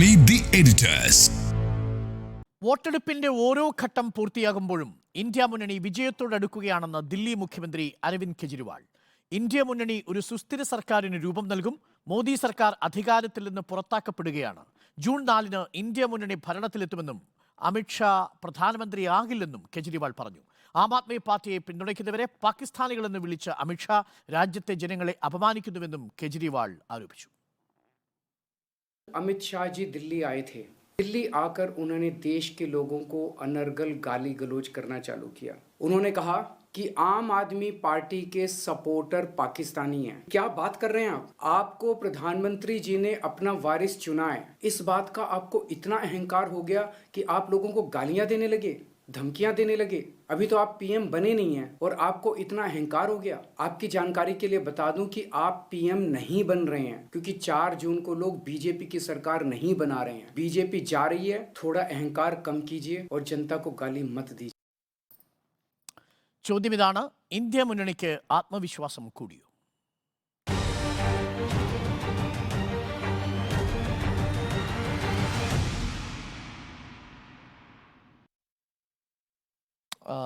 Meet the editors വോട്ടെടുപ്പിന്റെ ഓരോ ഘട്ടം പൂർത്തിയാകുമ്പോഴും ഇന്ത്യ മുന്നണി വിജയത്തോടടുക്കുകയാണെന്ന് ദില്ലി മുഖ്യമന്ത്രി അരവിന്ദ് കെജ്രിവാൾ. ഇന്ത്യ മുന്നണി ഒരു സുസ്ഥിര സർക്കാരിന് രൂപം നൽകും മോദി സർക്കാർ അധികാരത്തിൽ നിന്ന് പുറത്താക്കപ്പെടുകയാണ്. ജൂൺ നാലിന് ഇന്ത്യ മുന്നണി ഭരണത്തിലെത്തുമെന്നും അമിത്ഷാ പ്രധാനമന്ത്രിയാകില്ലെന്നും കെജ്രിവാൾ പറഞ്ഞു. ആം ആദ്മി പാർട്ടിയെ പിന്തുണയ്ക്കുന്നവരെ പാകിസ്ഥാനികളെന്ന് വിളിച്ച അമിത്ഷാ രാജ്യത്തെ ജനങ്ങളെ അപമാനിക്കുന്നുവെന്നും കെജ്രിവാൾ ആരോപിച്ചു. अमित शाह जी दिल्ली आए थे। दिल्ली आकर उन्होंने देश के लोगों को अनर्गल गाली गलोज करना चालू किया। उन्होंने कहा कि आम आदमी पार्टी के सपोर्टर पाकिस्तानी हैं। क्या बात कर रहे हैं आप? आपको प्रधानमंत्री जी ने अपना वारिस चुना है। इस बात का आपको इतना अहंकार हो गया कि आप लोगों को गालियाँ देने लगे? धमकियां देने लगे अभी तो आप पीएम बने नहीं हैं और आपको इतना अहंकार हो गया आपकी जानकारी के लिए बता दूं कि आप पीएम नहीं बन रहे हैं क्योंकि 4 जून को लोग बीजेपी की सरकार नहीं बना रहे हैं बीजेपी जा रही है थोड़ा अहंकार कम कीजिए और जनता को गाली मत दीजिए ചോദ്യം ഇതാണ് ഇന്ത്യ മുന്നണിക്ക് ആത്മവിശ്വാസം കൂടിയോ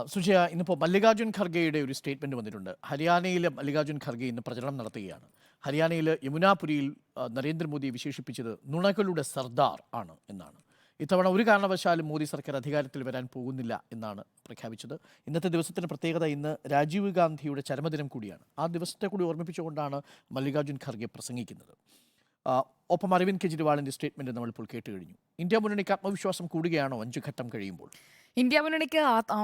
സുജയ ഇന്നിപ്പോൾ മല്ലികാർജുൻ ഖർഗെയുടെ ഒരു സ്റ്റേറ്റ്മെന്റ് വന്നിട്ടുണ്ട്. ഹരിയാനയിലെ മല്ലികാർജുൻ ഖർഗെ ഇന്ന് പ്രചരണം നടത്തുകയാണ്. ഹരിയാനയിൽ യമുനാപുരിയിൽ നരേന്ദ്രമോദി വിശേഷിപ്പിച്ചത് നുണകളുടെ സർദാർ ആണ് എന്നാണ്. ഇത്തവണ ഒരു കാരണവശാലും മോദി സർക്കാർ അധികാരത്തിൽ വരാൻ പോകുന്നില്ല എന്നാണ് പ്രഖ്യാപിച്ചത്. ഇന്നത്തെ ദിവസത്തിന്റെ പ്രത്യേകത ഇന്ന് രാജീവ് ഗാന്ധിയുടെ ചരമദിനം കൂടിയാണ്. ആ ദിവസത്തെ കൂടി ഓർമ്മിപ്പിച്ചുകൊണ്ടാണ് മല്ലികാർജുൻ ഖർഗെ പ്രസംഗിക്കുന്നത്. ഒപ്പം അരവിന്ദ് കെജ്രിവാളിന്റെ സ്റ്റേറ്റ്മെന്റ് നമ്മളിപ്പോൾ കേട്ടുകഴിഞ്ഞു. കേട്ട് കഴിഞ്ഞു ഇന്ത്യ മുന്നണിക്ക് ആത്മവിശ്വാസം കൂടുകയാണോ? അഞ്ച് ഘട്ടം കഴിയുമ്പോൾ. ഇന്ത്യ മുന്നണിക്ക്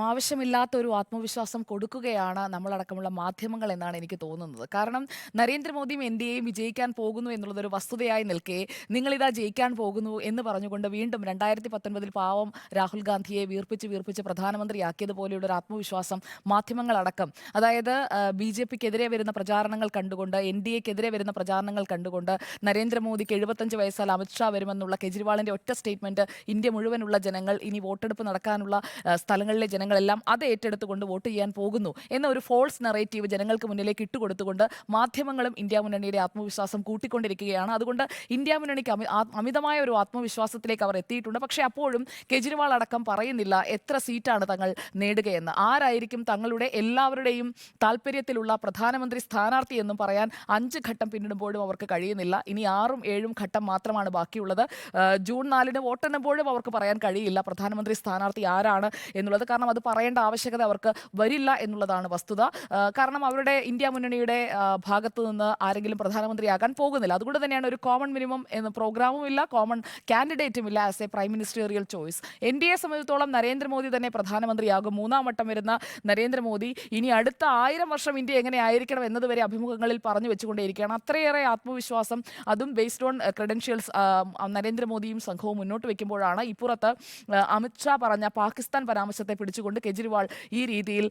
ആവശ്യമില്ലാത്ത ഒരു ആത്മവിശ്വാസം കൊടുക്കുകയാണ് നമ്മളടക്കമുള്ള മാധ്യമങ്ങൾ എന്നാണ് എനിക്ക് തോന്നുന്നത്. കാരണം നരേന്ദ്രമോദിയും എയും വിജയിക്കാൻ പോകുന്നു എന്നുള്ളതൊരു വസ്തുതയായി നിൽക്കെ നിങ്ങളിതാ ജയിക്കാൻ പോകുന്നു എന്ന് പറഞ്ഞുകൊണ്ട് വീണ്ടും രണ്ടായിരത്തി പത്തൊൻപതിൽ പാവം രാഹുൽ ഗാന്ധിയെ വീർപ്പിച്ച് വീർപ്പിച്ച് പ്രധാനമന്ത്രിയാക്കിയതുപോലെയുള്ള ഒരു ആത്മവിശ്വാസം മാധ്യമങ്ങളടക്കം അതായത് ബി ജെ പിക്കെതിരെ വരുന്ന പ്രചാരണങ്ങൾ കണ്ടുകൊണ്ട് എൻ ഡി എക്കെതിരെ വരുന്ന പ്രചാരണങ്ങൾ കണ്ടുകൊണ്ട് നരേന്ദ്രമോദിക്ക് എഴുപത്തഞ്ച് വയസ്സാൽ അമിത്ഷാ വരുമെന്നുള്ള കെജ്രിവാളിന്റെ ഒറ്റ സ്റ്റേറ്റ്മെന്റ് ഇന്ത്യ മുഴുവനുള്ള ജനങ്ങൾ ഇനി വോട്ടെടുപ്പ് നടക്കാനുള്ള സ്ഥലങ്ങളിലെ ജനങ്ങളെല്ലാം അത് ഏറ്റെടുത്തുകൊണ്ട് വോട്ട് ചെയ്യാൻ പോകുന്നു എന്ന ഒരു ഫോൾസ് നെറേറ്റീവ് ജനങ്ങൾക്ക് മുന്നിലേക്ക് ഇട്ടുകൊടുത്തുകൊണ്ട് മാധ്യമങ്ങളും ഇന്ത്യ മുന്നണിയുടെ ആത്മവിശ്വാസം കൂട്ടിക്കൊണ്ടിരിക്കുകയാണ്. അതുകൊണ്ട് ഇന്ത്യ മുന്നണിക്ക് അമിതമായ ഒരു ആത്മവിശ്വാസത്തിലേക്ക് അവർ എത്തിയിട്ടുണ്ട്. പക്ഷേ അപ്പോഴും കെജ്രിവാൾ അടക്കം പറയുന്നില്ല എത്ര സീറ്റാണ് തങ്ങൾ നേടുകയെന്ന്. ആരായിരിക്കും തങ്ങളുടെ എല്ലാവരുടെയും താല്പര്യത്തിലുള്ള പ്രധാനമന്ത്രി സ്ഥാനാർത്ഥി എന്നും പറയാൻ അഞ്ച് ഘട്ടം പിന്നിടുമ്പോഴും അവർക്ക് കഴിയുന്നില്ല. ഇനി ആറും ഏഴും ഘട്ടം മാത്രമാണ് ബാക്കിയുള്ളത്. ജൂൺ നാലിന് വോട്ടെണ്ണുമ്പോഴും അവർക്ക് പറയാൻ കഴിയില്ല. പ്രധാനമന്ത്രി സ്ഥാനാർത്ഥി ആരാണ് എന്നുള്ളത്. കാരണം അത് പറയേണ്ട ആവശ്യകത അവർക്ക് വരില്ല എന്നുള്ളതാണ് വസ്തുത. കാരണം അവരുടെ ഇന്ത്യ മുന്നണിയുടെ ഭാഗത്ത് നിന്ന് ആരെങ്കിലും പ്രധാനമന്ത്രിയാകാൻ പോകുന്നില്ല. അതുകൊണ്ട് തന്നെയാണ് ഒരു കോമൺ മിനിമം എന്ന പ്രോഗ്രാമും ഇല്ല കോമൺ കാൻഡിഡേറ്റും ഇല്ല as a prime ministerial choice N D A സംബന്ധിച്ചോളം നരേന്ദ്രമോദി തന്നെ പ്രധാനമന്ത്രിയാകും. മൂന്നാം വട്ടം വരുന്ന നരേന്ദ്രമോദി ഇനി അടുത്ത ആയിരം വർഷം ഇന്ത്യ എങ്ങനെ ആയിരിക്കണം എന്നതുവരെ അഭിമുഖങ്ങളിൽ പറഞ്ഞു വെച്ചുകൊണ്ടേയിരിക്കുകയാണ്. അത്രയേറെ ആത്മവിശ്വാസം അതും ബേസ്ഡ് ഓൺ ക്രെഡൻഷ്യൽസ് നരേന്ദ്രമോദിയും സംഘവും മുന്നോട്ട് വെക്കുമ്പോഴാണ്. ഇപ്പുറത്ത് അമിത്ഷാ പറഞ്ഞ പാകിസ്ഥാൻ പരാമർശത്തെ പിടിച്ചുകൊണ്ട് കെജ്രിവാൾ ഈ രീതിയിൽ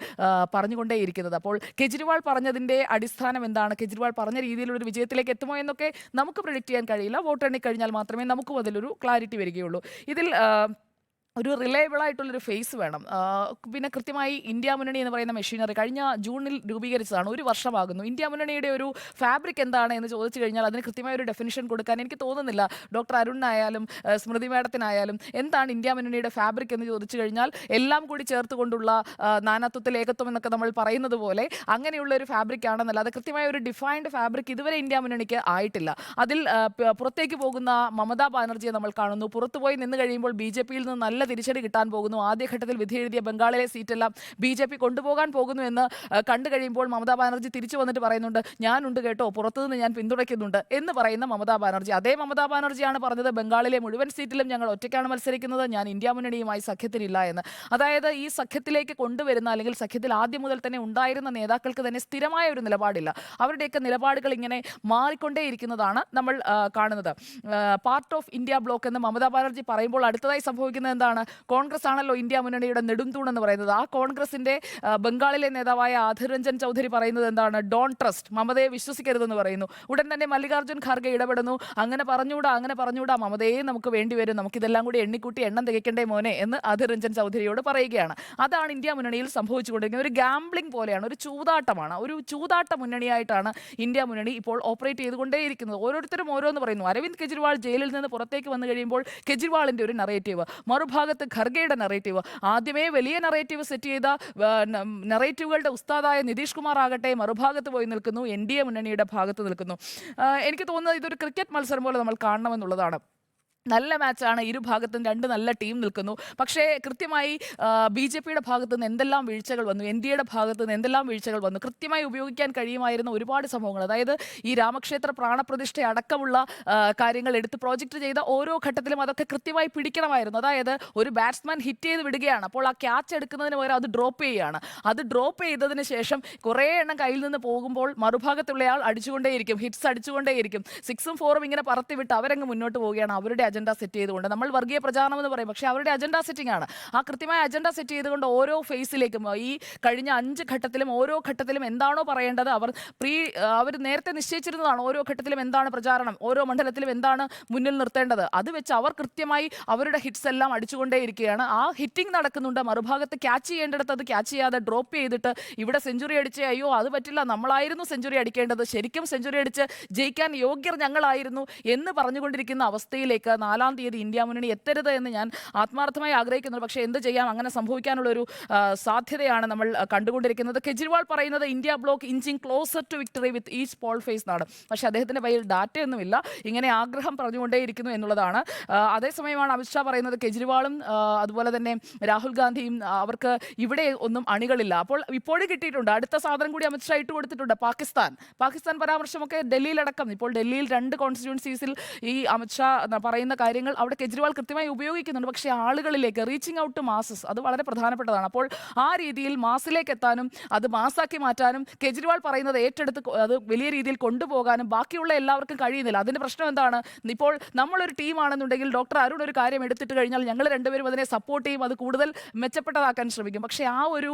പറഞ്ഞുകൊണ്ടേയിരിക്കുന്നത്. അപ്പോൾ കെജ്രിവാൾ പറഞ്ഞതിന്റെ അടിസ്ഥാനം എന്താണ്? കെജ്രിവാൾ പറഞ്ഞ രീതിയിലുള്ള ഒരു വിജയത്തിലേക്ക് എത്തുമോ എന്നൊക്കെ നമുക്ക് പ്രൊഡിക്റ്റ് ചെയ്യാൻ കഴിയില്ല. വോട്ടെണ്ണി കഴിഞ്ഞാൽ മാത്രമേ നമുക്കും അതിലൊരു ക്ലാരിറ്റി വരികയുള്ളൂ. ഇതിൽ ഒരു റിലയബിൾ ആയിട്ടുള്ളൊരു ഫേസ് വേണം. പിന്നെ കൃത്യമായി ഇന്ത്യ മുന്നണി എന്ന് പറയുന്ന മെഷീനറി കഴിഞ്ഞ ജൂണിൽ രൂപീകരിച്ചതാണ്. ഒരു വർഷമാകുന്നു. ഇന്ത്യ മുന്നണിയുടെ ഒരു ഫാബ്രിക് എന്താണ് എന്ന് ചോദിച്ചു കഴിഞ്ഞാൽ അതിന് കൃത്യമായ ഒരു ഡെഫിനിഷൻ കൊടുക്കാൻ എനിക്ക് തോന്നുന്നില്ല. ഡോക്ടർ അരുണിനായാലും സ്മൃതി മാഡത്തിനായാലും എന്താണ് ഇന്ത്യ മുന്നണിയുടെ ഫാബ്രിക് എന്ന് ചോദിച്ചു കഴിഞ്ഞാൽ എല്ലാം കൂടി ചേർത്തുകൊണ്ടുള്ള കൊണ്ടുള്ള നാനാത്വത്തിൽ ഏകത്വം എന്നൊക്കെ നമ്മൾ പറയുന്നത് പോലെ അങ്ങനെയുള്ള ഒരു ഫാബ്രിക് ആണെന്നല്ല. അത് കൃത്യമായ ഒരു ഡിഫൈൻഡ് ഫാബ്രിക് ഇതുവരെ ഇന്ത്യ മുന്നണിക്ക് ആയിട്ടില്ല. അതിൽ പുറത്തേക്ക് പോകുന്ന മമതാ ബാനർജിയെ നമ്മൾ കാണുന്നു. പുറത്തുപോയി നിന്ന് കഴിയുമ്പോൾ ബി ജെ പിയിൽ നിന്ന് നല്ല തിരിച്ചടി കിട്ടാൻ പോകുന്നു. ആദ്യഘട്ടത്തിൽ വിധി എഴുതിയ ബംഗാളിലെ സീറ്റെല്ലാം ബി ജെ പി കൊണ്ടുപോകാൻ പോകുന്നു എന്ന് കണ്ടു കഴിയുമ്പോൾ മമതാ ബാനർജി തിരിച്ചു വന്നിട്ട് പറയുന്നുണ്ട് ഞാനുണ്ട് കേട്ടോ പുറത്തുനിന്ന് ഞാൻ പിന്തുണയ്ക്കുന്നുണ്ട് എന്ന് പറയുന്ന മമതാ ബാനർജി. അതേ മമതാ ബാനർജിയാണ് പറഞ്ഞത് ബംഗാളിലെ മുഴുവൻ സീറ്റിലും ഞങ്ങൾ ഒറ്റയ്ക്കാണ് മത്സരിക്കുന്നത് ഞാൻ ഇന്ത്യ മുന്നണിയുമായി സഖ്യത്തിനില്ല എന്ന്. അതായത് ഈ സഖ്യത്തിലേക്ക് കൊണ്ടുവരുന്ന അല്ലെങ്കിൽ സഖ്യത്തിൽ ആദ്യം മുതൽ തന്നെ ഉണ്ടായിരുന്ന നേതാക്കൾക്ക് തന്നെ സ്ഥിരമായ ഒരു നിലപാടില്ല. അവരുടെയൊക്കെ നിലപാടുകൾ ഇങ്ങനെ മാറിക്കൊണ്ടേയിരിക്കുന്നതാണ് നമ്മൾ കാണുന്നത്. പാർട്ട് ഓഫ് ഇന്ത്യ ബ്ലോക്ക് എന്ന് മമതാ ബാനർജി പറയുമ്പോൾ അടുത്തതായി സംഭവിക്കുന്നത് എന്താണ്? എന്താണ് കോൺഗ്രസ് ആണല്ലോ ഇന്ത്യ മുന്നണിയുടെ നെടുംതൂൺ എന്ന് പറയുന്നത്. ആ കോൺഗ്രസിന്റെ ബംഗാളിലെ നേതാവായ ആധിർ രഞ്ജൻ ചൗധരി പറയുന്നത് എന്താണ്? ഡോൺ ട്രസ്റ്റ് മമതയെ വിശ്വസിക്കരുതെന്ന് പറയുന്നു. ഉടൻ തന്നെ മല്ലികാർജുൻ ഖാർഗെ ഇടപെടുന്നു. അങ്ങനെ പറഞ്ഞുകൂടാ അങ്ങനെ പറഞ്ഞുകൂടാ മമതയെ നമുക്ക് വേണ്ടി വരും. നമുക്കിതെല്ലാം കൂടി എണ്ണിക്കൂട്ടി എണ്ണം തികയ്ക്കണ്ടേ മോനെ? എന്ന് ആധിർ രഞ്ജൻ ചൗധരിയോട് പറയുകയാണ്. അതാണ് ഇന്ത്യ മുന്നണിയിൽ സംഭവിച്ചുകൊണ്ടിരിക്കുന്നത് ഒരു ഗാംബ്ലിംഗ് പോലെയാണ് ഒരു ചൂതാട്ടമാണ്. ഒരു ചൂതാട്ട മുന്നണിയായിട്ടാണ് ഇന്ത്യ മുന്നണി ഇപ്പോൾ ഓപ്പറേറ്റ് ചെയ്തുകൊണ്ടേയിരിക്കുന്നത്. ഓരോരുത്തരും ഓരോന്ന് പറയുന്നു. അരവിന്ദ് കെജ്രിവാൾ ജയിലിൽ നിന്ന് പുറത്തേക്ക് വന്നു കഴിയുമ്പോൾ കെജ്രിവാളിന്റെ ഒരു നറേറ്റീവ് മറുഭാഗത്ത് ഖർഗെയുടെ നറേറ്റീവ് ആദ്യമേ വലിയ നറേറ്റീവ് സെറ്റ് ചെയ്ത നറേറ്റീവുകളുടെ ഉസ്താദായ നിതീഷ് കുമാർ ആകട്ടെ മറുഭാഗത്ത് പോയി നിൽക്കുന്നു എൻ ഡി എ മുന്നണിയുടെ ഭാഗത്ത് നിൽക്കുന്നു. എനിക്ക് തോന്നുന്നത് ഇതൊരു ക്രിക്കറ്റ് മത്സരം പോലെ നമ്മൾ കാണണമെന്നുള്ളതാണ്. നല്ല മാച്ചാണ് ഇരു ഭാഗത്തും രണ്ട് നല്ല ടീം നിൽക്കുന്നു. പക്ഷേ കൃത്യമായി ബി ജെ പിയുടെ ഭാഗത്തു നിന്ന് എന്തെല്ലാം വീഴ്ചകൾ വന്നു? എൻ ഡി എയുടെ ഭാഗത്തു നിന്ന് എന്തെല്ലാം വീഴ്ചകൾ വന്നു? കൃത്യമായി ഉപയോഗിക്കാൻ കഴിയുമായിരുന്ന ഒരുപാട് സംഭവങ്ങൾ. അതായത് ഈ രാമക്ഷേത്ര പ്രാണപ്രതിഷ്ഠ അടക്കമുള്ള കാര്യങ്ങൾ എടുത്ത് പ്രോജക്റ്റ് ചെയ്ത ഓരോ ഘട്ടത്തിലും അതൊക്കെ കൃത്യമായി പിടിക്കണമായിരുന്നു. അതായത് ഒരു ബാറ്റ്സ്മാൻ ഹിറ്റ് ചെയ്ത് വിടുകയാണ്. അപ്പോൾ ആ ക്യാച്ച് എടുക്കുന്നതിന് പകരം അത് ഡ്രോപ്പ് ചെയ്യുകയാണ്. അത് ഡ്രോപ്പ് ചെയ്തതിന് ശേഷം കുറേ എണ്ണം കയ്യിൽ നിന്ന് പോകുമ്പോൾ മറുഭാഗത്തുള്ളയാൾ അടിച്ചുകൊണ്ടേയിരിക്കും. ഹിറ്റ്സ് അടിച്ചുകൊണ്ടേയിരിക്കും. സിക്സും ഫോറും ഇങ്ങനെ പറത്തി വിട്ട് അവരങ്ങ് മുന്നോട്ട് പോവുകയാണ്. അവരുടെ അജണ്ട സെറ്റ് ചെയ്തുകൊണ്ട് നമ്മൾ വർഗീയ പ്രചാരണം എന്ന് പറയും. പക്ഷേ അവരുടെ അജണ്ട സെറ്റിംഗ് ആണ്. ആ കൃത്യമായ അജണ്ട സെറ്റ് ചെയ്തുകൊണ്ട് ഓരോ ഫേസിലേക്കും ഈ കഴിഞ്ഞ അഞ്ച് ഘട്ടത്തിലും ഓരോ ഘട്ടത്തിലും എന്താണോ പറയേണ്ടത് അവർ പ്രീ അവർ നേരത്തെ നിശ്ചയിച്ചിരുന്നതാണ് ഓരോ ഘട്ടത്തിലും എന്താണ് പ്രചാരണം ഓരോ മണ്ഡലത്തിലും എന്താണ് മുന്നിൽ നിർത്തേണ്ടത്. അത് വെച്ച് അവർ കൃത്യമായി അവരുടെ ഹിറ്റ്സ് എല്ലാം അടിച്ചുകൊണ്ടേയിരിക്കുകയാണ് ആ ഹിറ്റിംഗ് നടക്കുന്നുണ്ട്. മറുഭാഗത്ത് ക്യാച്ച് ചെയ്യേണ്ടിടത്ത് അത് ക്യാച്ച് ചെയ്യാതെ ഡ്രോപ്പ് ചെയ്തിട്ട് ഇവിടെ സെഞ്ചുറി അടിച്ച് അയ്യോ അത് പറ്റില്ല നമ്മളായിരുന്നു സെഞ്ചുറി അടിക്കേണ്ടത്. ശരിക്കും സെഞ്ചുറി അടിച്ച് ജയിക്കാൻ യോഗ്യർ ഞങ്ങളായിരുന്നു എന്ന് പറഞ്ഞുകൊണ്ടിരിക്കുന്ന അവസ്ഥയിലേക്ക് നാലാം തീയതി ഇന്ത്യ മുന്നണി എത്തരുത് എന്ന് ഞാൻ ആത്മാർത്ഥമായി ആഗ്രഹിക്കുന്നു പക്ഷേ എന്ത് ചെയ്യാം? അങ്ങനെ സംഭവിക്കാനുള്ള ഒരു സാധ്യതയാണ് നമ്മൾ കണ്ടുകൊണ്ടിരിക്കുന്നത്. കെജ്രിവാൾ പറയുന്നത് India block inching closer to victory with each poll phase എന്നാണ്. പക്ഷേ അദ്ദേഹത്തിന്റെ കയ്യിൽ ഡാറ്റയൊന്നുമില്ല. ഇങ്ങനെ ആഗ്രഹം പറഞ്ഞുകൊണ്ടേയിരിക്കുന്നു എന്നുള്ളതാണ്. അതേസമയമാണ് അമിത്ഷാ പറയുന്നത് കെജ്രിവാളും അതുപോലെ തന്നെ രാഹുൽ ഗാന്ധിയും അവർക്ക് ഇവിടെ ഒന്നും അണികളില്ല. അപ്പോൾ ഇപ്പോഴും കിട്ടിയിട്ടുണ്ട്. അടുത്ത സാധനം കൂടി അമിത്ഷാ ഇട്ട് കൊടുത്തിട്ടുണ്ട്. പാകിസ്ഥാൻ. പാകിസ്ഥാൻ പരാമർശമൊക്കെ ഡൽഹിയിലടക്കം. ഇപ്പോൾ ഡൽഹിയിൽ രണ്ട് കോൺസ്റ്റിറ്റ്യുവൻസീസിൽ ഈ അമിത്ഷാ ന- പറയുന്ന കാര്യങ്ങൾ അവിടെ കെജ്രിവാൾ കൃത്യമായി ഉപയോഗിക്കുന്നുണ്ട്. പക്ഷേ ആളുകളിലേക്ക് റീച്ചിങ് ഔട്ട് മാസസ് അത് വളരെ പ്രധാനപ്പെട്ടതാണ്. അപ്പോൾ ആ രീതിയിൽ മാസിലേക്ക് എത്താനും അത് മാസാക്കി മാറ്റാനും കെജ്രിവാൾ പറയുന്നത് ഏറ്റെടുത്ത് അത് വലിയ രീതിയിൽ കൊണ്ടുപോകാനും ബാക്കിയുള്ള എല്ലാവർക്കും കഴിയുന്നില്ല. അതിന്റെ പ്രശ്നം എന്താണ്? ഇപ്പോൾ നമ്മളൊരു ടീമാണെന്നുണ്ടെങ്കിൽ ഡോക്ടർ അരുൺ ഒരു കാര്യം എടുത്തിട്ട് കഴിഞ്ഞാൽ ഞങ്ങൾ രണ്ടുപേരും അതിനെ സപ്പോർട്ട് ചെയ്യും. അത് കൂടുതൽ മെച്ചപ്പെട്ടതാക്കാൻ ശ്രമിക്കും. പക്ഷേ ആ ഒരു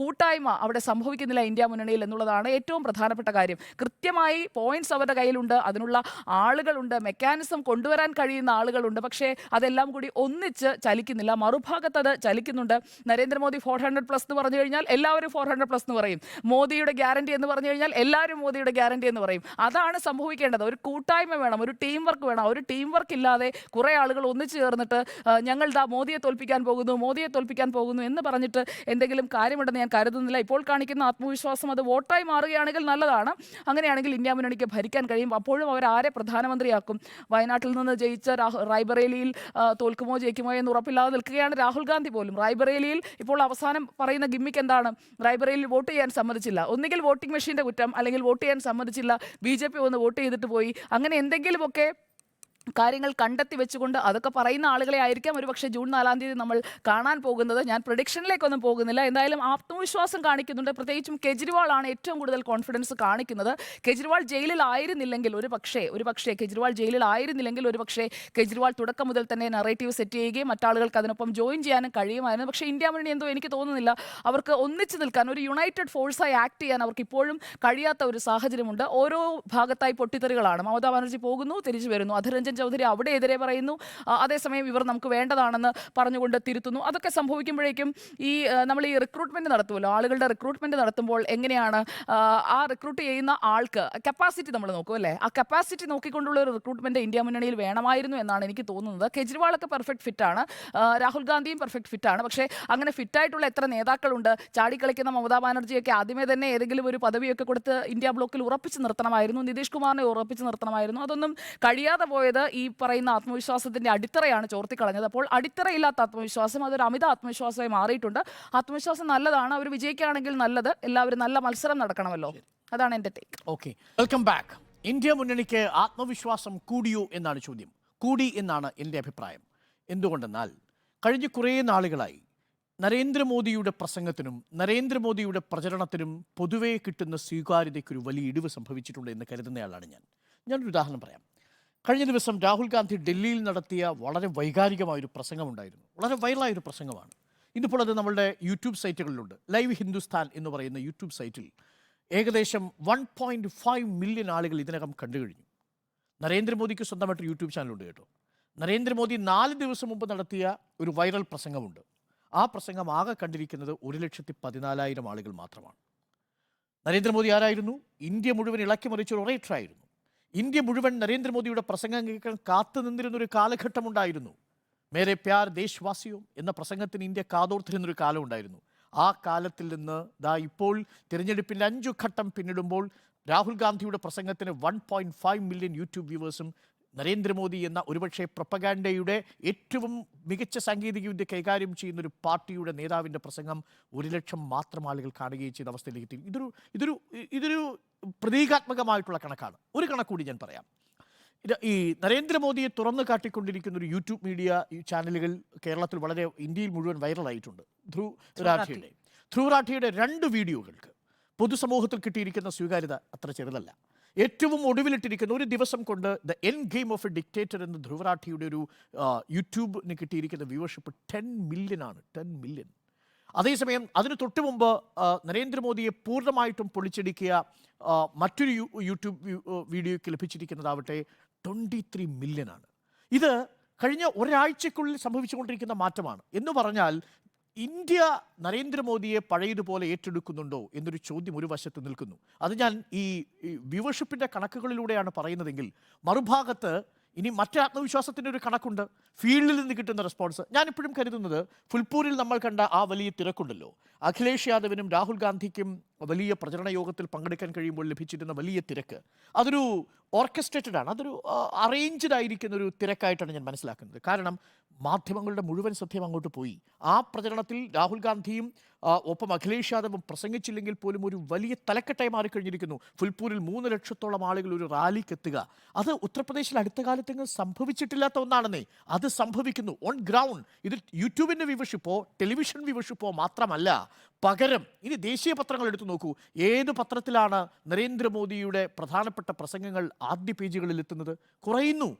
കൂട്ടായ്മ അവിടെ സംഭവിക്കുന്നില്ല ഇന്ത്യ മുന്നണിയിൽ എന്നുള്ളതാണ് ഏറ്റവും പ്രധാനപ്പെട്ട കാര്യം. കൃത്യമായി പോയിന്റ്സ് അവരുടെ കയ്യിലുണ്ട്. അതിനുള്ള ആളുകളുണ്ട്. മെക്കാനിസം കൊണ്ടുവരാൻ കഴിയുന്ന ആളുകളുണ്ട്. പക്ഷേ അതെല്ലാം കൂടി ഒന്നിച്ച് ചലിക്കുന്നില്ല. മറുഭാഗത്ത് അത് ചലിക്കുന്നുണ്ട്. നരേന്ദ്രമോദി ഫോർ ഹൺഡ്രഡ് പ്ലസ് എന്ന് പറഞ്ഞു കഴിഞ്ഞാൽ എല്ലാവരും ഫോർ ഹൺഡ്രഡ് പ്ലസ് എന്ന് പറയും. മോദിയുടെ ഗ്യാരണ്ടി എന്ന് പറഞ്ഞു കഴിഞ്ഞാൽ എല്ലാവരും മോദിയുടെ ഗ്യാരണ്ടി എന്ന് പറയും. അതാണ് സംഭവിക്കേണ്ടത്. ഒരു കൂട്ടായ്മ വേണം. ഒരു ടീം വർക്ക് വേണം. ഒരു ടീം വർക്ക് ഇല്ലാതെ കുറേ ആളുകൾ ഒന്നിച്ചു ചേർന്നിട്ട് ഞങ്ങൾ ദാ മോദിയെ തോൽപ്പിക്കാൻ പോകുന്നു മോദിയെ തോൽപ്പിക്കാൻ പോകുന്നു എന്ന് പറഞ്ഞിട്ട് എന്തെങ്കിലും കാര്യമുണ്ടെന്ന് ഞാൻ കരുതുന്നില്ല. ഇപ്പോൾ കാണിക്കുന്ന ആത്മവിശ്വാസം അത് വോട്ടായി മാറുകയാണെങ്കിൽ നല്ലതാണ്. അങ്ങനെയാണെങ്കിൽ ഇന്ത്യ മുന്നണിക്ക് ഭരിക്കാൻ കഴിയും. അപ്പോഴും അവർ ആരെ പ്രധാനമന്ത്രിയാക്കും. വയനാട്ടിൽ നിന്ന് ജയിച്ച രാഹുൽ റായ്ബറേലിയിൽ തോൽക്കുമോ ജയിക്കുമോ എന്ന് ഉറപ്പില്ലാതെ നിൽക്കുകയാണ് രാഹുൽ ഗാന്ധി പോലും. റായ്ബറേലിയിൽ ഇപ്പോൾ അവസാനം പറയുന്ന ഗിമ്മിക്ക് എന്താണ്? റായ്ബറേലിയിൽ വോട്ട് ചെയ്യാൻ സമ്മതിച്ചില്ല. ഒന്നുകിൽ വോട്ടിംഗ് മെഷീന്റെ കുറ്റം അല്ലെങ്കിൽ വോട്ട് ചെയ്യാൻ സമ്മതിച്ചില്ല. ബി ജെ പി ഒന്ന് വോട്ട് ചെയ്തിട്ട് പോയി. അങ്ങനെ എന്തെങ്കിലുമൊക്കെ കാര്യങ്ങൾ കണ്ടെത്തി വെച്ചുകൊണ്ട് അതൊക്കെ പറയുന്ന ആളുകളെ ആയിരിക്കാം ഒരു പക്ഷേ ജൂൺ നാലാം തീയതി നമ്മൾ കാണാൻ പോകുന്നത്. ഞാൻ പ്രൊഡിക്ഷനിലേക്കൊന്നും പോകുന്നില്ല. എന്തായാലും ആത്മവിശ്വാസം കാണിക്കുന്നുണ്ട്. പ്രത്യേകിച്ചും കെജ്രിവാളാണ് ഏറ്റവും കൂടുതൽ കോൺഫിഡൻസ് കാണിക്കുന്നത്. കെജ്രിവാൾ ജയിലിൽ ആയിരുന്നില്ലെങ്കിൽ ഒരു പക്ഷേ ഒരു പക്ഷേ കെജ്രിവാൾ ജയിലിൽ ആയിരുന്നില്ലെങ്കിൽ ഒരു പക്ഷേ കെജ്രിവാൾ തുടക്കം മുതൽ തന്നെ നറേറ്റീവ് സെറ്റ് ചെയ്യുകയും മറ്റാളുകൾക്ക് അതിനൊപ്പം ജോയിൻ ചെയ്യാനും കഴിയുമായിരുന്നു പക്ഷേ ഇന്ത്യ മുന്നണി എന്തോ എനിക്ക് തോന്നുന്നില്ല. അവർക്ക് ഒന്നിച്ചു നിൽക്കാൻ ഒരു യുണൈറ്റഡ് ഫോഴ്സായി ആക്ട് ചെയ്യാൻ അവർക്ക് ഇപ്പോഴും കഴിയാത്ത ഒരു സാഹചര്യമുണ്ട്. ഓരോ ഭാഗത്തായി പൊട്ടിത്തെറികളാണ്. മമതാ ബാനർജി പോകുന്നു തിരിച്ചു വരുന്നു. അധരഞ്ജൻ ചൗധരി അവിടെ എതിരെ പറയുന്നു അതേസമയം ഇവർ നമുക്ക് വേണ്ടതാണെന്ന് പറഞ്ഞുകൊണ്ട് തിരുത്തുന്നു. അതൊക്കെ സംഭവിക്കുമ്പോഴേക്കും ഈ നമ്മൾ ഈ റിക്രൂട്ട്മെന്റ് നടത്തുമല്ലോ. ആളുകളുടെ റിക്രൂട്ട്മെന്റ് നടത്തുമ്പോൾ എങ്ങനെയാണ് ആ റിക്രൂട്ട് ചെയ്യുന്ന ആൾക്ക് കപ്പാസിറ്റി നമ്മൾ നോക്കും അല്ലേ? ആ കപ്പാസിറ്റി നോക്കിക്കൊണ്ടുള്ള ഒരു റിക്രൂട്ട്മെന്റ് ഇന്ത്യ മുന്നണിയിൽ വേണമായിരുന്നു എന്നാണ് എനിക്ക് തോന്നുന്നത്. കെജ്രിവാളൊക്കെ പെർഫെക്റ്റ് ഫിറ്റാണ് രാഹുൽ ഗാന്ധിയും പെർഫെക്റ്റ് ഫിറ്റാണ് പക്ഷേ അങ്ങനെ ഫിറ്റായിട്ടുള്ള എത്ര നേതാക്കളുണ്ട്? ചാടിക്കളിക്കുന്ന മമതാ ബാനർജിയൊക്കെ ആദ്യമേ തന്നെ ഏതെങ്കിലും ഒരു പദവിയൊക്കെ കൊടുത്ത് ഇന്ത്യ ബ്ലോക്കിൽ ഉറപ്പിച്ച് നിർത്തണമായിരുന്നു. നിതീഷ് കുമാറിനെ ഉറപ്പിച്ച് നിർത്തണമായിരുന്നു. അതൊന്നും കഴിയാതെ പോയത് ഈ പറയുന്ന ആത്മവിശ്വാസത്തിന്റെ അടിത്തറയാണ് ചോർത്തിക്കളഞ്ഞത്. അപ്പോൾ അടിത്തറയില്ലാത്ത ആത്മവിശ്വാസം അതൊരു അമിത ആത്മവിശ്വാസമായി മാറിയിട്ടുണ്ട്. ആത്മവിശ്വാസം നല്ലതാണ്. അവർ വിജയിക്കുകയാണെങ്കിൽ നല്ലത്. എല്ലാവരും നല്ല മത്സരം നടക്കണമല്ലോ. അതാണ് എന്റെ take okay welcome back India മുന്നണിക്ക് ആത്മവിശ്വാസം കൂടിയോ എന്നാണ് ചോദ്യം. കൂടി എന്നാണ് എന്റെ അഭിപ്രായം. എന്തുകൊണ്ടെന്നാൽ കഴിഞ്ഞ കുറേ നാളുകളായി നരേന്ദ്രമോദിയുടെ പ്രസംഗത്തിനും നരേന്ദ്രമോദിയുടെ പ്രചരണത്തിനും പൊതുവേ കിട്ടുന്ന സ്വീകാര്യതയ്ക്കൊരു വലിയ ഇടിവ് സംഭവിച്ചിട്ടുണ്ട് എന്ന് കരുതുന്നയാളാണ് ഞാൻ. ഞാനൊരു ഉദാഹരണം പറയാം. കഴിഞ്ഞ ദിവസം രാഹുൽ ഗാന്ധി ഡൽഹിയിൽ നടത്തിയ വളരെ വൈകാരികമായൊരു പ്രസംഗമുണ്ടായിരുന്നു. വളരെ വൈറലായൊരു പ്രസംഗമാണ്. ഇന്നിപ്പോൾ അത് നമ്മളുടെ യൂട്യൂബ് സൈറ്റുകളിലുണ്ട്. ലൈവ് ഹിന്ദുസ്ഥാൻ എന്ന് പറയുന്ന യൂട്യൂബ് സൈറ്റിൽ ഏകദേശം വൺ പോയിന്റ് ഫൈവ് മില്യൺ ആളുകൾ ഇതിനകം കണ്ടു കഴിഞ്ഞു നരേന്ദ്രമോദിക്ക് സ്വന്തമായിട്ട് യൂട്യൂബ് ചാനലുണ്ട് കേട്ടോ. നരേന്ദ്രമോദി നാല് ദിവസം മുമ്പ് നടത്തിയ ഒരു വൈറൽ പ്രസംഗമുണ്ട്. ആ പ്രസംഗം ആകെ കണ്ടിരിക്കുന്നത് ഒരു ലക്ഷത്തി പതിനാലായിരം ആളുകൾ മാത്രമാണ്. നരേന്ദ്രമോദി ആരായിരുന്നു? ഇന്ത്യ മുഴുവൻ ഇളക്കി മറിച്ച ഒരു ഒറേറ്ററായിരുന്നു. ഇന്ത്യ മുഴുവൻ നരേന്ദ്രമോദിയുടെ പ്രസംഗം കേൾക്കാൻ നിന്നിരുന്നൊരു കാലഘട്ടമുണ്ടായിരുന്നു മേരെ പ്യാർ ദേശവാസിയോ എന്ന പ്രസംഗത്തിന് ഇന്ത്യ കാതോർത്തിരുന്നൊരു കാലം ഉണ്ടായിരുന്നു. ആ കാലത്തിൽ നിന്ന് ദാ ഇപ്പോൾ തിരഞ്ഞെടുപ്പിന്റെ അഞ്ചു ഘട്ടം പിന്നിടുമ്പോൾ രാഹുൽ ഗാന്ധിയുടെ പ്രസംഗത്തിന് one point five million YouTube വ്യൂവേഴ്സും Narendra Modi എന്ന ഒരുപക്ഷെ പ്രൊപ്പഗാൻഡയുടെ ഏറ്റവും മികച്ച സാങ്കേതികവിദ്യ കൈകാര്യം ചെയ്യുന്ന ഒരു പാർട്ടിയുടെ നേതാവിന്റെ പ്രസംഗം ഒരു ലക്ഷം മാത്രം ആളുകൾ കാണുകയും ചെയ്ത അവസ്ഥയിലേക്ക് എത്തി. ഇതൊരു ഇതൊരു ഇതൊരു പ്രതീകാത്മകമായിട്ടുള്ള കണക്കാണ്. ഒരു കണക്ക് കൂടി ഞാൻ പറയാം. ഇത് ഈ നരേന്ദ്രമോദിയെ തുറന്നു കാട്ടിക്കൊണ്ടിരിക്കുന്ന ഒരു യൂട്യൂബ് മീഡിയ ഈ ചാനലുകൾ കേരളത്തിൽ വളരെ ഇന്ത്യയിൽ മുഴുവൻ വൈറലായിട്ടുണ്ട്. ധ്രുവ് രാഠിയുടെ ധ്രുവ് രാഠിയുടെ രണ്ട് വീഡിയോകൾക്ക് പൊതുസമൂഹത്തിൽ കിട്ടിയിരിക്കുന്ന സ്വീകാര്യത അത്ര ചെറുതല്ല. ഏറ്റവും ഒടുവിലിട്ടിരിക്കുന്ന ഒരു ദിവസം കൊണ്ട് the endgame of a dictator എന്ന ധ്രുവരാഠിയുടെ ഒരു യൂട്യൂബിന് കിട്ടിയിരിക്കുന്ന വ്യൂവർഷിപ്പ് ടെൻ മില്യൺ ആണ് ടെൻ മില്യൺ അതേസമയം അതിന് തൊട്ട് മുമ്പ് നരേന്ദ്രമോദിയെ പൂർണമായിട്ടും പൊളിച്ചടിക്കുക മറ്റൊരു യൂട്യൂബ് വീഡിയോയ്ക്ക് ലഭിച്ചിരിക്കുന്നതാവട്ടെ ട്വന്റി ത്രീ മില്യനാണ്. ഇത് കഴിഞ്ഞ ഒരാഴ്ചക്കുള്ളിൽ സംഭവിച്ചുകൊണ്ടിരിക്കുന്ന മാറ്റമാണ്. എന്ന് പറഞ്ഞാൽ ഇന്ത്യ നരേന്ദ്രമോദിയെ പഴയതുപോലെ ഏറ്റെടുക്കുന്നുണ്ടോ എന്നൊരു ചോദ്യം ഒരു വശത്ത് നിൽക്കുന്നു. അത് ഞാൻ ഈ വ്യൂവർഷിപ്പിന്റെ കണക്കുകളിലൂടെയാണ് പറയുന്നതെങ്കിൽ മറുഭാഗത്ത് ഇനി മറ്റേ ആത്മവിശ്വാസത്തിന്റെ ഒരു കണക്കുണ്ട്. ഫീൽഡിൽ നിന്ന് കിട്ടുന്ന റെസ്പോൺസ് ഞാനിപ്പോഴും കരുതുന്നത് ഫുൽപൂരിൽ നമ്മൾ കണ്ട ആ വലിയ തിരക്കുണ്ടല്ലോ. അഖിലേഷ് യാദവിനും രാഹുൽ ഗാന്ധിക്കും വലിയ പ്രചരണ യോഗത്തിൽ പങ്കെടുക്കാൻ കഴിയുമ്പോൾ ലഭിച്ചിരുന്ന വലിയ തിരക്ക്. അതൊരു ഓർക്കസ്ട്രേറ്റഡ് ആണ്. അതൊരു അറേഞ്ച്ഡ് ആയിരിക്കുന്ന ഒരു തിരക്കായിട്ടാണ് ഞാൻ മനസ്സിലാക്കുന്നത്. കാരണം മാധ്യമങ്ങളുടെ മുഴുവൻ ശ്രദ്ധയും അങ്ങോട്ട് പോയി. ആ പ്രചരണത്തിൽ രാഹുൽ ഗാന്ധിയും ഒപ്പം അഖിലേഷ് യാദവും പ്രസംഗിച്ചില്ലെങ്കിൽ പോലും ഒരു വലിയ തലക്കെട്ടായി മാറിക്കഴിഞ്ഞിരിക്കുന്നു. ഫുൽപൂരിൽ മൂന്ന് ലക്ഷത്തോളം ആളുകൾ ഒരു റാലിക്ക് എത്തുക. അത് ഉത്തർപ്രദേശിൽ അടുത്ത കാലത്തെങ്ങും സംഭവിച്ചിട്ടില്ലാത്ത ഒന്നാണെന്നേ. അത് സംഭവിക്കുന്നു. ഓൺ ഗ്രൗണ്ട് ഇത് യൂട്യൂബിന്റെ വിവശിപ്പോ ടെലിവിഷൻ വിവശിപ്പോ മാത്രമല്ല. പകരം ഇനി ദേശീയ പത്രങ്ങൾ എടുത്തു നോക്കൂ. ഏത് പത്രത്തിലാണ് നരേന്ദ്രമോദിയുടെ പ്രധാനപ്പെട്ട പ്രസംഗങ്ങൾ ആദ്യ പേജുകളിൽ എത്തുന്നത്? കുറയുന്നു.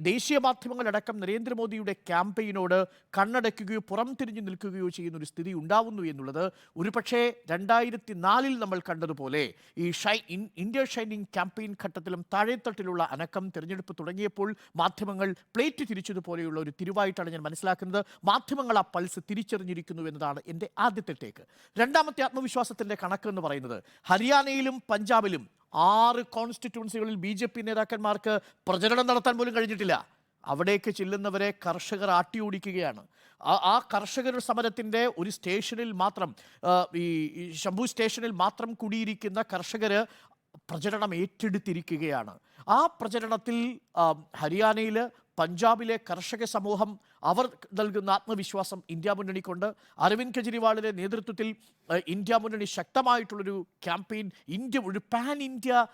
ദേശീയ മാധ്യമങ്ങളടക്കം നരേന്ദ്രമോദിയുടെ ക്യാമ്പയിനോട് കണ്ണടയ്ക്കുകയോ പുറം തിരിഞ്ഞു നിൽക്കുകയോ ചെയ്യുന്ന ഒരു സ്ഥിതി ഉണ്ടാവുന്നു എന്നുള്ളത് ഒരുപക്ഷേ രണ്ടായിരത്തി നാലിൽ നമ്മൾ കണ്ടതുപോലെ ഈ ഷൈ ഇന്ത്യ ഷൈനിങ് ക്യാമ്പയിൻ ഘട്ടത്തിലും താഴെത്തട്ടിലുള്ള അനക്കം തിരഞ്ഞെടുപ്പ് തുടങ്ങിയപ്പോൾ മാധ്യമങ്ങൾ പ്ലേറ്റ് തിരിച്ചതുപോലെയുള്ള ഒരു തിരുവായിട്ടാണ് ഞാൻ മനസ്സിലാക്കുന്നത്. മാധ്യമങ്ങൾ ആ പൾസ് തിരിച്ചറിഞ്ഞിരിക്കുന്നു എന്നതാണ് എന്റെ ആദ്യത്തെ ടേക്ക്. രണ്ടാമത്തെ ആത്മവിശ്വാസത്തിന്റെ കണക്ക് എന്ന് പറയുന്നത്. ഹരിയാനയിലും പഞ്ചാബിലും ആറ് കോൺസ്റ്റിറ്റ്യുവൻസികളിൽ ബി ജെ പി നേതാക്കന്മാർക്ക് പ്രചരണം നടത്താൻ പോലും കഴിഞ്ഞിട്ടില്ല. അവിടേക്ക് ചെല്ലുന്നവരെ കർഷകർ ആട്ടിയോടിക്കുകയാണ്. ആ കർഷകർ സമരത്തിന്റെ ഒരു സ്റ്റേഷനിൽ മാത്രം ഈ ശംഭു സ്റ്റേഷനിൽ മാത്രം കുടിയിരിക്കുന്ന കർഷകർ പ്രചരണം ഏറ്റെടുത്തിരിക്കുകയാണ്. ആ പ്രചരണത്തിൽ ഹരിയാനയിൽ പഞ്ചാബിലെ കർഷക സമൂഹം അവർ നൽകുന്ന ആത്മവിശ്വാസം ഇന്ത്യ മുന്നണിക്കുണ്ട്. അരവിന്ദ് കെജ്രിവാളിന്റെ നേതൃത്വത്തിൽ ഇന്ത്യ മുന്നണി ശക്തമായിട്ടുള്ളൊരു ക്യാമ്പയിൻ ഇന്ത്യ ഒരു പാൻ ഇന്ത്യ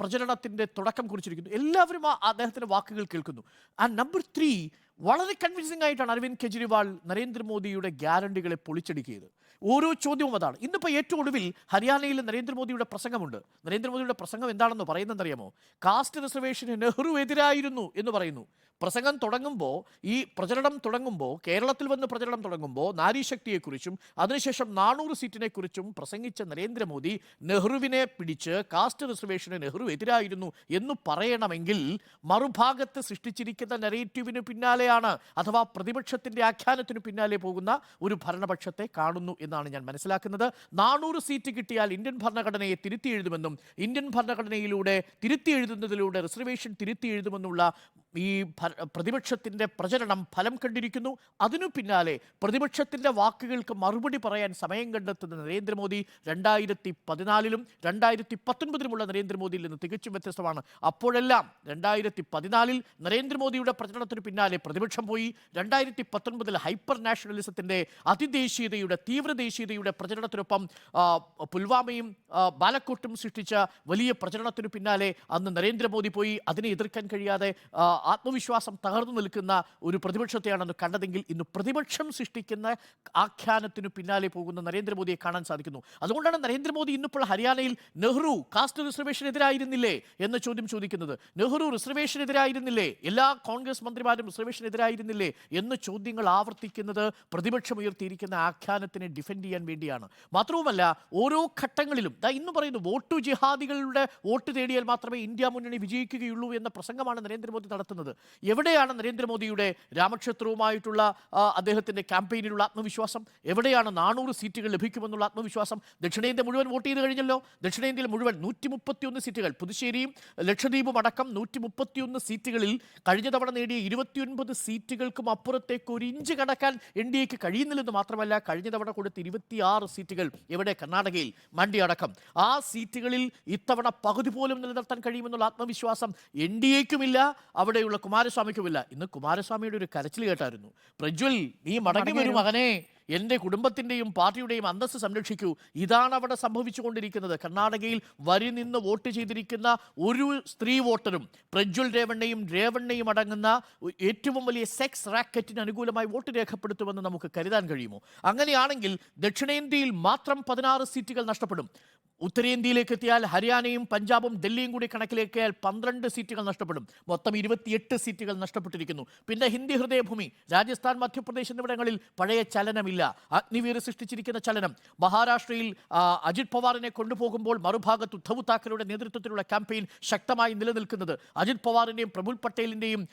പ്രചരണത്തിന്റെ തുടക്കം കുറിച്ചിരിക്കുന്നു. എല്ലാവരും അദ്ദേഹത്തിന്റെ വാക്കുകൾ കേൾക്കുന്നു. ആ നമ്പർ ത്രീ വളരെ കൺവിൻസിംഗ് ആയിട്ടാണ് അരവിന്ദ് കെജ്രിവാൾ നരേന്ദ്രമോദിയുടെ ഗ്യാരണ്ടികളെ പൊളിച്ചടുക്കിയത്. ഓരോ ചോദ്യവും അതാണ്. ഇന്നിപ്പോൾ ഏറ്റവും ഒടുവിൽ ഹരിയാനയിൽ നരേന്ദ്രമോദിയുടെ പ്രസംഗമുണ്ട്. നരേന്ദ്രമോദിയുടെ പ്രസംഗം എന്താണെന്ന് പറയുന്നതെന്നറിയാമോ? കാസ്റ്റ് റിസർവേഷന് നെഹ്റു എതിരായിരുന്നു എന്ന് പറയുന്നു. പ്രസംഗം തുടങ്ങുമ്പോൾ ഈ പ്രചരണം തുടങ്ങുമ്പോൾ കേരളത്തിൽ വന്ന് പ്രചരണം തുടങ്ങുമ്പോൾ നാരീശക്തിയെക്കുറിച്ചും അതിനുശേഷം നാനൂറ് സീറ്റിനെക്കുറിച്ചും പ്രസംഗിച്ച നരേന്ദ്രമോദി നെഹ്റുവിനെ പിടിച്ച് കാസ്റ്റ് റിസർവേഷന് നെഹ്റു എതിരായിരുന്നു എന്ന് പറയണമെങ്കിൽ മറുഭാഗത്ത് സൃഷ്ടിച്ചിരിക്കുന്ന നെറേറ്റീവിന് പിന്നാലെയാണ് അഥവാ പ്രതിപക്ഷത്തിന്റെ ആഖ്യാനത്തിന് പിന്നാലെ പോകുന്ന ഒരു ഭരണപക്ഷത്തെ കാണുന്നു എന്നാണ് ഞാൻ മനസ്സിലാക്കുന്നത്. നാനൂറ് സീറ്റ് കിട്ടിയാൽ ഇന്ത്യൻ ഭരണഘടനയെ തിരുത്തി എഴുതുമെന്നും ഇന്ത്യൻ ഭരണഘടനയിലൂടെ തിരുത്തി എഴുതുന്നതിലൂടെ റിസർവേഷൻ തിരുത്തി എഴുതുമെന്നുള്ള ഈ പ്രതിപക്ഷത്തിന്റെ പ്രചരണം ഫലം കണ്ടിരിക്കുന്നു. അതിനു പിന്നാലെ പ്രതിപക്ഷത്തിന്റെ വാക്കുകൾക്ക് മറുപടി പറയാൻ സമയം കണ്ടെത്തുന്ന നരേന്ദ്രമോദി രണ്ടായിരത്തി പതിനാലിലും രണ്ടായിരത്തി പത്തൊൻപതിലുമുള്ള നരേന്ദ്രമോദിയിൽ നിന്ന് തികച്ചും വ്യത്യസ്തമാണ്. അപ്പോഴെല്ലാം രണ്ടായിരത്തി പതിനാലിൽ നരേന്ദ്രമോദിയുടെ പ്രചരണത്തിന് പിന്നാലെ പ്രതിപക്ഷം പോയി. രണ്ടായിരത്തി പത്തൊൻപതിൽ ഹൈപ്പർ നാഷണലിസത്തിന്റെ അതിദേശീയതയുടെ തീവ്രദേശീയതയുടെ പ്രചരണത്തിനൊപ്പം പുൽവാമയും ബാലക്കോട്ടും സൃഷ്ടിച്ച വലിയ പ്രചരണത്തിനു പിന്നാലെ അന്ന് നരേന്ദ്രമോദി പോയി. അതിനെ എതിർക്കാൻ കഴിയാതെ ആത്മവിശ്വാസം തകർന്നു നിൽക്കുന്ന ഒരു പ്രതിപക്ഷത്തെയാണെന്ന് കണ്ടതെങ്കിൽ ഇന്ന് പ്രതിപക്ഷം സൃഷ്ടിക്കുന്ന ആഖ്യാനത്തിനു പിന്നാലെ പോകുന്ന നരേന്ദ്രമോദിയെ കാണാൻ സാധിക്കുന്നു. അതുകൊണ്ടാണ് നരേന്ദ്രമോദി ഇന്നിപ്പോൾ ഹരിയാനയിൽ നെഹ്റു കാസ്റ്റ് റിസർവേഷനെതിരായിരുന്നില്ലേ എന്ന ചോദ്യം ചോദിക്കുന്നത്. നെഹ്റു റിസർവേഷനെതിരായിരുന്നില്ലേ? എല്ലാ കോൺഗ്രസ് മന്ത്രിമാരും റിസർവേഷനെതിരായിരുന്നില്ലേ എന്ന ചോദ്യങ്ങൾ ആവർത്തിക്കുന്നത് പ്രതിപക്ഷം ഉയർത്തിയിരിക്കുന്ന ആഖ്യാനത്തിനെ ഡിഫെൻഡ് ചെയ്യാൻ വേണ്ടിയാണ്. മാത്രവുമല്ല ഓരോ ഘട്ടങ്ങളിലും ദാ ഇന്ന് പറയുന്നു വോട്ടു ജിഹാദികളുടെ വോട്ട് തേടിയാൽ മാത്രമേ ഇന്ത്യ മുന്നണി വിജയിക്കുകയുള്ളൂ എന്ന പ്രസംഗമാണ് നരേന്ദ്രമോദി നടത്തുന്നത്. എവിടെയാണ് നരേന്ദ്രമോദിയുടെ രാമക്ഷേത്രവുമായിട്ടുള്ള അദ്ദേഹത്തിന്റെ ക്യാമ്പയിനിലുള്ള ആത്മവിശ്വാസം? എവിടെയാണ് നാനൂറ് സീറ്റുകൾ ലഭിക്കുമെന്നുള്ള ആത്മവിശ്വാസം? ദക്ഷിണേന്ത്യ മുഴുവൻ വോട്ട് ചെയ്ത് കഴിഞ്ഞല്ലോ. ദക്ഷിണേന്ത്യയിൽ മുഴുവൻ നൂറ്റി മുപ്പത്തിയൊന്ന് സീറ്റുകൾ. പുതുശ്ശേരിയും ലക്ഷദ്വീപും അടക്കം നൂറ്റി മുപ്പത്തിയൊന്ന് സീറ്റുകളിൽ കഴിഞ്ഞ തവണ നേടിയ ഇരുപത്തിയൊൻപത് സീറ്റുകൾക്കും അപ്പുറത്തേക്ക് ഒരു ഇഞ്ച് കടക്കാൻ എൻ ഡി എക്ക് കഴിയുന്നില്ലെന്ന് മാത്രമല്ല കഴിഞ്ഞ തവണ കൊടുത്ത ഇരുപത്തിയാറ് സീറ്റുകൾ എവിടെ കർണാടകയിൽ മണ്ടി അടക്കം. ആ സീറ്റുകളിൽ ഇത്തവണ പകുതി പോലും നിലനിർത്താൻ കഴിയുമെന്നുള്ള ആത്മവിശ്വാസം എൻ ഡി എക്കുമില്ല. അവിടെയുള്ള കുമാരസ്വാമിക്കുമില്ല. ഇന്ന് കുമാരസ്വാമിയുടെ ഒരു കരച്ചിൽ കേട്ടായിരുന്നു. പ്രജ്വൽ നീ മടങ്ങി വരും മകനെ. എന്റെ കുടുംബത്തിന്റെയും പാർട്ടിയുടെയും അന്തസ്സ് സംരക്ഷിക്കൂ. ഇതാണ് അവിടെ സംഭവിച്ചുകൊണ്ടിരിക്കുന്നത്. കർണാടകയിൽ വരി നിന്ന് വോട്ട് ചെയ്തിരിക്കുന്ന ഒരു സ്ത്രീ വോട്ടറും പ്രജ്വൽ രേവണ്ണയും രേവണ്ണയും അടങ്ങുന്ന ഏറ്റവും വലിയ സെക്സ് റാക്കറ്റിന് അനുകൂലമായി വോട്ട് രേഖപ്പെടുത്തുമെന്ന് നമുക്ക് കരുതാൻ കഴിയുമോ? അങ്ങനെയാണെങ്കിൽ ദക്ഷിണേന്ത്യയിൽ മാത്രം പതിനാറ് സീറ്റുകൾ നഷ്ടപ്പെടും. ഉത്തരേന്ത്യയിലേക്ക് എത്തിയാൽ ഹരിയാനയും പഞ്ചാബും ഡൽഹിയും കൂടി കണക്കിലേക്കിയാൽ പന്ത്രണ്ട് സീറ്റുകൾ നഷ്ടപ്പെടും. മൊത്തം ഇരുപത്തിയെട്ട് സീറ്റുകൾ നഷ്ടപ്പെട്ടിരിക്കുന്നു. പിന്നെ ഹിന്ദി ഹൃദയഭൂമി രാജസ്ഥാൻ മധ്യപ്രദേശ് എന്നിവിടങ്ങളിൽ പഴയ ചലനമില്ല. അഗ്നിവീർ സൃഷ്ടിച്ചിരിക്കുന്ന ചലനം. മഹാരാഷ്ട്രയിൽ അജിത് പവാറിനെ കൊണ്ടുപോകുമ്പോൾ മറുഭാഗത്ത് ഉദ്ധവ് താക്കറെയുടെ നേതൃത്വത്തിലുള്ള ക്യാമ്പയിൻ ശക്തമായി നിലനിൽക്കുന്നത്. അജിത് പവാറിന്റെയും പ്രഭുൽ പട്ടേലിന്റെയും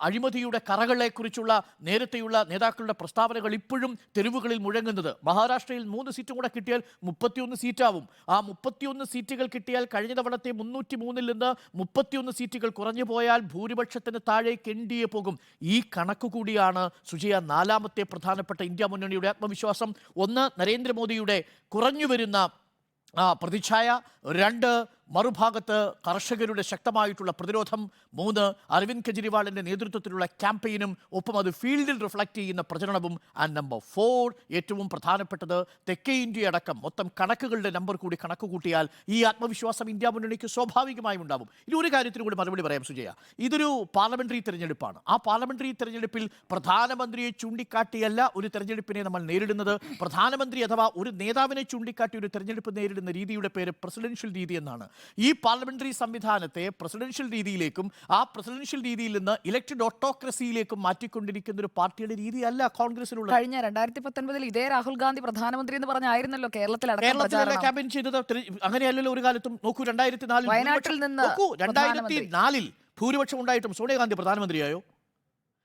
അഴിമതിയുടെ കറകളെക്കുറിച്ചുള്ള നേരത്തെയുള്ള നേതാക്കളുടെ പ്രസ്താവനകൾ ഇപ്പോഴും തെരുവുകളിൽ മുഴങ്ങുന്നത്. മഹാരാഷ്ട്രയിൽ മൂന്ന് സീറ്റും കൂടെ കിട്ടിയാൽ മുപ്പത്തിയൊന്ന് സീറ്റാവും. ആ മുപ്പത്തിയൊന്ന് സീറ്റുകൾ കിട്ടിയാൽ കഴിഞ്ഞ തവണത്തെ മുന്നൂറ്റി മൂന്നിൽ നിന്ന് മുപ്പത്തിയൊന്ന് സീറ്റുകൾ കുറഞ്ഞു പോയാൽ ഭൂരിപക്ഷത്തിന് താഴേക്ക് എൻ ഡി എ പോകും. ഈ കണക്ക് കൂടിയാണ് സുജയ നാലാമത്തെ പ്രധാനപ്പെട്ട ഇന്ത്യ മുന്നണിയുടെ ആത്മവിശ്വാസം. ഒന്ന് നരേന്ദ്രമോദിയുടെ കുറഞ്ഞു വരുന്ന പ്രതിച്ഛായ. രണ്ട് മറുഭാഗത്ത് കർഷകരുടെ ശക്തമായിട്ടുള്ള പ്രതിരോധം മൂന്ന് അരവിന്ദ് കെജ്രിവാളിന്റെ നേതൃത്വത്തിലുള്ള ക്യാമ്പയിനും ഒപ്പം അത് ഫീൽഡിൽ റിഫ്ലക്റ്റ് ചെയ്യുന്ന പ്രചരണവും ആൻഡ് നമ്പർ ഫോർ ഏറ്റവും പ്രധാനപ്പെട്ടത് തെക്കേ ഇന്ത്യ അടക്കം മൊത്തം കണക്കുകളുടെ നമ്പർ കൂടി കണക്ക് കൂട്ടിയാൽ ഈ ആത്മവിശ്വാസം ഇന്ത്യ മുന്നണിക്ക് സ്വാഭാവികമായും ഉണ്ടാവും. ഇനി ഒരു കാര്യത്തിന് കൂടി മറുപടി പറയാം സുജയ. ഇതൊരു പാർലമെന്ററി തിരഞ്ഞെടുപ്പാണ്. ആ പാർലമെന്ററി തിരഞ്ഞെടുപ്പിൽ പ്രധാനമന്ത്രിയെ ചൂണ്ടിക്കാട്ടിയല്ല ഒരു തെരഞ്ഞെടുപ്പിനെ നമ്മൾ നേരിടുന്നത്. പ്രധാനമന്ത്രി അഥവാ ഒരു നേതാവിനെ ചൂണ്ടിക്കാട്ടി ഒരു തെരഞ്ഞെടുപ്പ് നേരിടുന്ന രീതിയുടെ പേര് പ്രസിഡൻഷ്യൽ രീതി എന്നാണ്. ഈ പാർലമെന്ററി സംവിധാനത്തെ പ്രസിഡൻഷ്യൽ രീതിയിലേക്കും ആ പ്രസിഡൻഷ്യൽ രീതിയിൽ നിന്ന് ഇലക്ടഡ് ഓട്ടോക്രസിയിലേക്കും മാറ്റിക്കൊണ്ടിരിക്കുന്ന ഒരു പാർട്ടിയുടെ രീതിയല്ല കോൺഗ്രസിലുള്ള കഴിഞ്ഞ രണ്ടായിരത്തി പത്തൊൻപതിൽ ഇതേ രാഹുൽ ഗാന്ധി പ്രധാനമന്ത്രി എന്ന് പറഞ്ഞായിരുന്നല്ലോ കേരളത്തിൽ കേരളത്തിലല്ല പ്രചാരണം. ക്യാമ്പയിൻ ചെയ്തത് അങ്ങനെയല്ലല്ലോ ഒരു കാലത്തും. നോക്കൂ രണ്ടായിരത്തി നാലിൽ വയനാട്ടിൽ നിന്ന് നോക്കൂ രണ്ടായിരത്തി. നാലിൽ ഭൂരിപക്ഷം ഉണ്ടായിട്ടും സോണിയാഗാന്ധി പ്രധാനമന്ത്രിയായോ?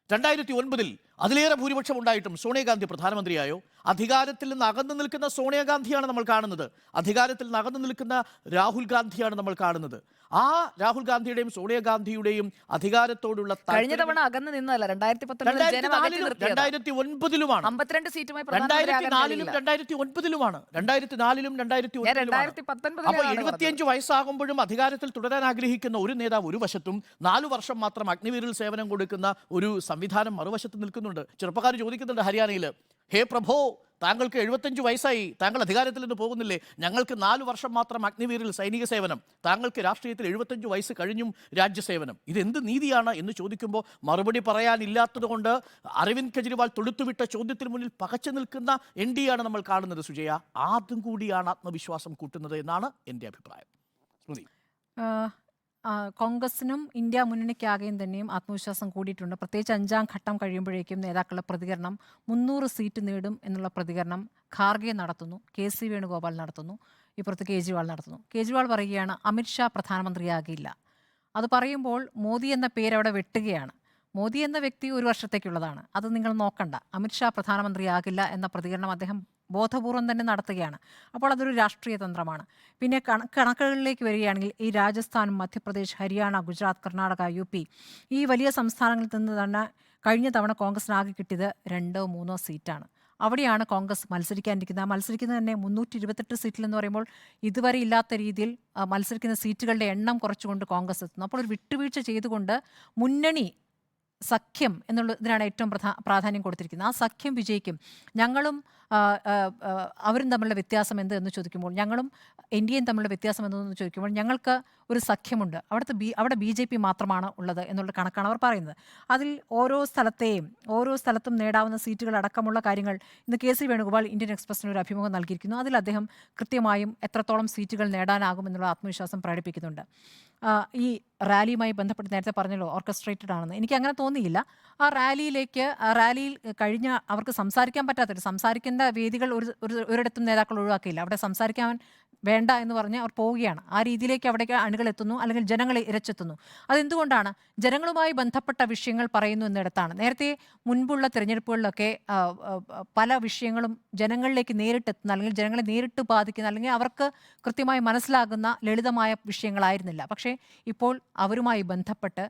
രണ്ടായിരത്തി ഒൻപതിൽ അതിലേറെ ഭൂരിപക്ഷം ഉണ്ടായിട്ടും സോണിയാഗാന്ധി പ്രധാനമന്ത്രിയായോ? അധികാരത്തിൽ നിന്ന് അകന്നു നിൽക്കുന്ന സോണിയാഗാന്ധിയാണ് നമ്മൾ കാണുന്നത്. അധികാരത്തിൽ നിന്ന് അകന്നു നിൽക്കുന്ന രാഹുൽ ഗാന്ധിയാണ് നമ്മൾ കാണുന്നത്. ആ രാഹുൽ ഗാന്ധിയുടെയും സോണിയാഗാന്ധിയുടെയും അധികാരത്തോടുള്ള കഴിഞ്ഞ തവണ അകന്ന് നിന്നല്ല രണ്ടായിരത്തി. ഒൻപതിലുമാണ് അമ്പത്തിരണ്ട് സീറ്റുമായി രണ്ടായിരത്തി നാലിലും. രണ്ടായിരത്തി ഒൻപതിലുമാണ് രണ്ടായിരത്തി നാലിലും രണ്ടായിരത്തി അപ്പൊ എഴുപത്തിയഞ്ച് വയസ്സാകുമ്പോഴും അധികാരത്തിൽ തുടരാൻ ആഗ്രഹിക്കുന്ന ഒരു നേതാവ് ഒരു വശത്തും നാലു വർഷം മാത്രം അഗ്നിവീരിൽ സേവനം കൊടുക്കുന്ന ഒരു സംവിധാനം മറുവശത്ത് നിൽക്കുന്നുണ്ട്. ചെറുപ്പക്കാർ ചോദിക്കുന്നുണ്ട് ഹരിയാനയിൽ ഹേ പ്രഭോ താങ്കൾക്ക് എഴുപത്തഞ്ച് വയസ്സായി. താങ്കൾ അധികാരത്തിൽ നിന്ന് പോകുന്നില്ലേ? ഞങ്ങൾക്ക് നാല് വർഷം മാത്രം അഗ്നിവീരിൽ സൈനിക സേവനം. താങ്കൾക്ക് രാഷ്ട്രീയത്തിൽ എഴുപത്തഞ്ച് വയസ്സ് കഴിഞ്ഞും രാജ്യസേവനം ഇതെന്ത് നീതിയാണ് എന്ന് ചോദിക്കുമ്പോൾ മറുപടി പറയാനില്ലാത്തതുകൊണ്ട് അരവിന്ദ് കെജ്രിവാൾ തൊടുത്തുവിട്ട ചോദ്യത്തിന് മുന്നിൽ പകച്ചു നിൽക്കുന്ന എൻ ആണ് നമ്മൾ കാണുന്നത് സുജയ. ആദ്യം കൂടിയാണ് ആത്മവിശ്വാസം കൂട്ടുന്നത് എന്നാണ് എന്റെ അഭിപ്രായം. കോൺഗ്രസിനും ഇന്ത്യ മുന്നണിക്കാകെയും തന്നെയും ആത്മവിശ്വാസം കൂടിയിട്ടുണ്ട്. പ്രത്യേകിച്ച് അഞ്ചാം ഘട്ടം കഴിയുമ്പോഴേക്കും നേതാക്കളുടെ പ്രതികരണം മുന്നൂറ് സീറ്റ് നേടും എന്നുള്ള പ്രതികരണം ഖാർഗെ നടത്തുന്നു കെ സി വേണുഗോപാൽ നടത്തുന്നു ഇപ്പുറത്ത് കേജ്രിവാൾ നടത്തുന്നു. കേജ്രിവാൾ പറയുകയാണ് അമിത്ഷാ പ്രധാനമന്ത്രിയാകില്ല. അത് പറയുമ്പോൾ മോദി എന്ന പേര് അവിടെ വെട്ടുകയാണ്. മോദി എന്ന വ്യക്തി ഒരു വർഷത്തേക്കുള്ളതാണ്. അത് നിങ്ങൾ നോക്കണ്ട. അമിത്ഷാ പ്രധാനമന്ത്രിയാകില്ല എന്ന പ്രതികരണം അദ്ദേഹം ബോധപൂർവം തന്നെ നടത്തുകയാണ്. അപ്പോൾ അതൊരു രാഷ്ട്രീയ തന്ത്രമാണ്. പിന്നെ കണക്കുകളിലേക്ക് വരികയാണെങ്കിൽ ഈ രാജസ്ഥാൻ മധ്യപ്രദേശ് ഹരിയാന ഗുജറാത്ത് കർണാടക യു ഈ വലിയ സംസ്ഥാനങ്ങളിൽ നിന്ന് തന്നെ കഴിഞ്ഞ തവണ കോൺഗ്രസിനാകെ കിട്ടിയത് രണ്ടോ മൂന്നോ സീറ്റാണ്. അവിടെയാണ് കോൺഗ്രസ് മത്സരിക്കാനിരിക്കുന്നത്. മത്സരിക്കുന്നത് തന്നെ മുന്നൂറ്റി ഇരുപത്തെട്ട് സീറ്റിൽ എന്ന് പറയുമ്പോൾ ഇതുവരെ ഇല്ലാത്ത രീതിയിൽ മത്സരിക്കുന്ന സീറ്റുകളുടെ എണ്ണം കുറച്ചുകൊണ്ട് കോൺഗ്രസ് എത്തുന്നു. അപ്പോൾ ഒരു വിട്ടുവീഴ്ച ചെയ്തുകൊണ്ട് മുന്നണി സഖ്യം എന്നുള്ള ഇതിനാണ് ഏറ്റവും പ്രധാ പ്രാധാന്യം കൊടുത്തിരിക്കുന്നത്. ആ സഖ്യം വിജയിക്കും. ഞങ്ങളും അവരും തമ്മിലുള്ള വ്യത്യാസം എന്ത് എന്ന് ചോദിക്കുമ്പോൾ ഞങ്ങളും എൻ ഡി എയും തമ്മിലുള്ള വ്യത്യാസം എന്തെന്ന് ചോദിക്കുമ്പോൾ ഞങ്ങൾക്ക് ഒരു സഖ്യമുണ്ട്. അവിടുത്തെ ബി അവിടെ ബി ജെ പി മാത്രമാണ് ഉള്ളത് എന്നുള്ള കണക്കാണ് അവർ പറയുന്നത്. അതിൽ ഓരോ സ്ഥലത്തെയും ഓരോ സ്ഥലത്തും നേടാവുന്ന സീറ്റുകൾ അടക്കമുള്ള കാര്യങ്ങൾ ഇന്ന് കെ സി വേണുഗോപാൽ ഇന്ത്യൻ എക്സ്പ്രസിന് ഒരു അഭിമുഖം നൽകിയിരിക്കുന്നു. അതിൽ അദ്ദേഹം കൃത്യമായും എത്രത്തോളം സീറ്റുകൾ നേടാനാകുമെന്നുള്ള ആത്മവിശ്വാസം പ്രകടിപ്പിക്കുന്നുണ്ട്. ഈ റാലിയുമായി ബന്ധപ്പെട്ട് നേരത്തെ പറഞ്ഞല്ലോ ഓർക്കസ്ട്രേറ്റഡ് ആണെന്ന്. എനിക്ക് അങ്ങനെ തോന്നിയില്ല. ആ റാലിയിലേക്ക് റാലിയിൽ കഴിഞ്ഞ അവർക്ക് സംസാരിക്കാൻ പറ്റാത്തൊരു സംസാരിക്കേണ്ട വേദികൾ ഒരു ഒരു- ഒരിടത്തും നേതാക്കൾ ഒഴിവാക്കിയില്ല. അവിടെ സംസാരിക്കാൻ വേണ്ട എന്ന് പറഞ്ഞ് അവർ പോവുകയാണ്. ആ രീതിയിലേക്ക് അവിടേക്ക് അണികൾ എത്തുന്നു അല്ലെങ്കിൽ ജനങ്ങൾ ഇരച്ചെത്തുന്നു. അതെന്തുകൊണ്ടാണ്? ജനങ്ങളുമായി ബന്ധപ്പെട്ട വിഷയങ്ങൾ പറയുന്നു എന്നിടത്താണ്. നേരത്തെ മുൻപുള്ള തിരഞ്ഞെടുപ്പുകളിലൊക്കെ പല വിഷയങ്ങളും ജനങ്ങളിലേക്ക് നേരിട്ടെത്തുന്ന അല്ലെങ്കിൽ ജനങ്ങളെ നേരിട്ട് ബാധിക്കുന്ന അല്ലെങ്കിൽ അവർക്ക് കൃത്യമായി മനസ്സിലാകുന്ന ലളിതമായ വിഷയങ്ങളായിരുന്നില്ല. പക്ഷേ ഇപ്പോൾ അവരുമായി ബന്ധപ്പെട്ട്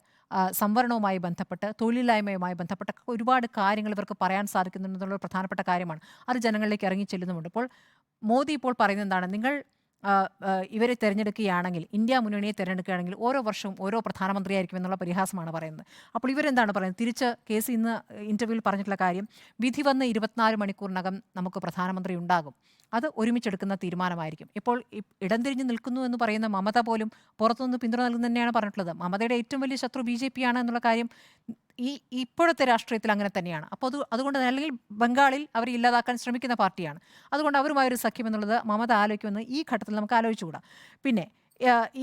സംവരണവുമായി ബന്ധപ്പെട്ട് തൊഴിലില്ലായ്മയുമായി ബന്ധപ്പെട്ട ഒരുപാട് കാര്യങ്ങൾ ഇവർക്ക് പറയാൻ സാധിക്കുന്നുണ്ടെന്നുള്ള പ്രധാനപ്പെട്ട കാര്യമാണ്. അത് ജനങ്ങളിലേക്ക് ഇറങ്ങി ചെല്ലുന്നുമുണ്ട്. ഇപ്പോൾ മോദി ഇപ്പോൾ പറയുന്നത് എന്താണ് നിങ്ങൾ ഇവരെ തിരഞ്ഞെടുക്കുകയാണെങ്കിൽ ഇന്ത്യ മുന്നണിയെ തിരഞ്ഞെടുക്കുകയാണെങ്കിൽ ഓരോ വർഷവും ഓരോ പ്രധാനമന്ത്രിയായിരിക്കും എന്നുള്ള പരിഹാസമാണ് പറയുന്നത്. അപ്പോൾ ഇവരെന്താണ് പറയുന്നത്? തിരിച്ച് കേസ് ഇന്ന് ഇന്റർവ്യൂവിൽ പറഞ്ഞിട്ടുള്ള കാര്യം വിധി വന്ന് ഇരുപത്തിനാല് മണിക്കൂറിനകം നമുക്ക് പ്രധാനമന്ത്രി ഉണ്ടാകും. അത് ഒരുമിച്ചെടുക്കുന്ന തീരുമാനമായിരിക്കും. ഇപ്പോൾ ഇടം തിരിഞ്ഞ് നിൽക്കുന്നു എന്ന് പറയുന്ന മമത പോലും പുറത്തുനിന്ന് പിന്തുണ നൽകുന്നതന്നെയാണ് പറഞ്ഞിട്ടുള്ളത്. മമതയുടെ ഏറ്റവും വലിയ ശത്രു ബി ജെ പി ആണ് എന്നുള്ള കാര്യം ഈ ഇപ്പോഴത്തെ രാഷ്ട്രീയത്തിൽ അങ്ങനെ തന്നെയാണ്. അപ്പോൾ അത് അതുകൊണ്ട് തന്നെ അല്ലെങ്കിൽ ബംഗാളിൽ അവർ ഇല്ലാതാക്കാൻ ശ്രമിക്കുന്ന പാർട്ടിയാണ്. അതുകൊണ്ട് അവരുമായൊരു സഖ്യം എന്നുള്ളത് മമത ആലോചിക്കുമെന്ന് ഈ ഘട്ടത്തിൽ നമുക്ക് ആലോചിച്ചുകൂടാ. പിന്നെ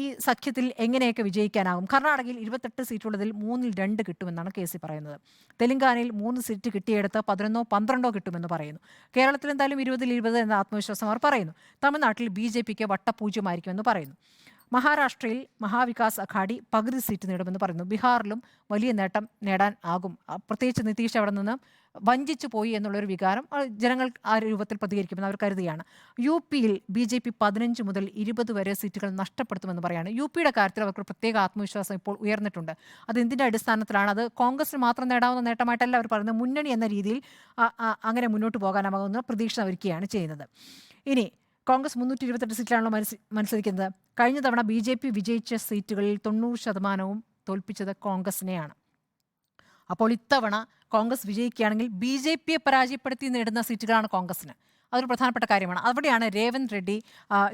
ഈ സഖ്യത്തിൽ എങ്ങനെയൊക്കെ വിജയിക്കാനാകും? കർണാടകയിൽ ഇരുപത്തെട്ട് സീറ്റുള്ളതിൽ മൂന്നിൽ രണ്ട് കിട്ടുമെന്നാണ് കെ സി പറയുന്നത്. തെലങ്കാനയിൽ മൂന്ന് സീറ്റ് കിട്ടിയെടുത്ത് പതിനൊന്നോ പന്ത്രണ്ടോ കിട്ടുമെന്ന് പറയുന്നു. കേരളത്തിൽ എന്തായാലും ഇരുപതിൽ ഇരുപത് എന്ന ആത്മവിശ്വാസം അവർ പറയുന്നു. തമിഴ്നാട്ടിൽ ബി ജെ പിക്ക് വട്ടപൂജ്യമായിരിക്കുമെന്ന് പറയുന്നു. മഹാരാഷ്ട്രയിൽ മഹാവികാസ് അഘാഡി പകുതി സീറ്റ് നേടുമെന്ന് പറയുന്നു. ബീഹാറിലും വലിയ നേട്ടം നേടാൻ ആകും. പ്രത്യേകിച്ച് നിതീഷ് അവിടെ നിന്ന് വഞ്ചിച്ചു പോയി എന്നുള്ളൊരു വികാരം ജനങ്ങൾ ആ രൂപത്തിൽ പ്രതികരിക്കുമെന്ന് അവർ കരുതിയാണ് യു പിയിൽ ബി ജെ പി പതിനഞ്ച് മുതൽ ഇരുപത് വരെ സീറ്റുകൾ നഷ്ടപ്പെടുത്തുമെന്ന് പറയാണ്. യു പിയുടെ കാര്യത്തിൽ അവർക്ക് പ്രത്യേക ആത്മവിശ്വാസം ഇപ്പോൾ ഉയർന്നിട്ടുണ്ട്. അത് എന്തിന്റെ അടിസ്ഥാനത്തിലാണ്? അത് കോൺഗ്രസ് മാത്രം നേടാവുന്ന നേട്ടമായിട്ടല്ല അവർ പറയുന്നത്. മുന്നണി എന്ന രീതിയിൽ അങ്ങനെ മുന്നോട്ട് പോകാനാകുന്ന പ്രതീക്ഷ ഒരുക്കുകയാണ് ചെയ്യുന്നത്. ഇനി കോൺഗ്രസ് മുന്നൂറ്റി ഇരുപത്തെട്ട് സീറ്റിലാണല്ലോ മത്സരിക്കുന്നത്. കഴിഞ്ഞ തവണ ബി ജെ പി വിജയിച്ച സീറ്റുകളിൽ തൊണ്ണൂറ് ശതമാനവും തോൽപ്പിച്ചത് കോൺഗ്രസിനെയാണ്. അപ്പോൾ ഇത്തവണ കോൺഗ്രസ് വിജയിക്കുകയാണെങ്കിൽ ബി ജെ പിയെ പരാജയപ്പെടുത്തി നേടുന്ന സീറ്റുകളാണ് കോൺഗ്രസിന്. അതൊരു പ്രധാനപ്പെട്ട കാര്യമാണ്. അവിടെയാണ് രേവന്ത് റെഡ്ഡി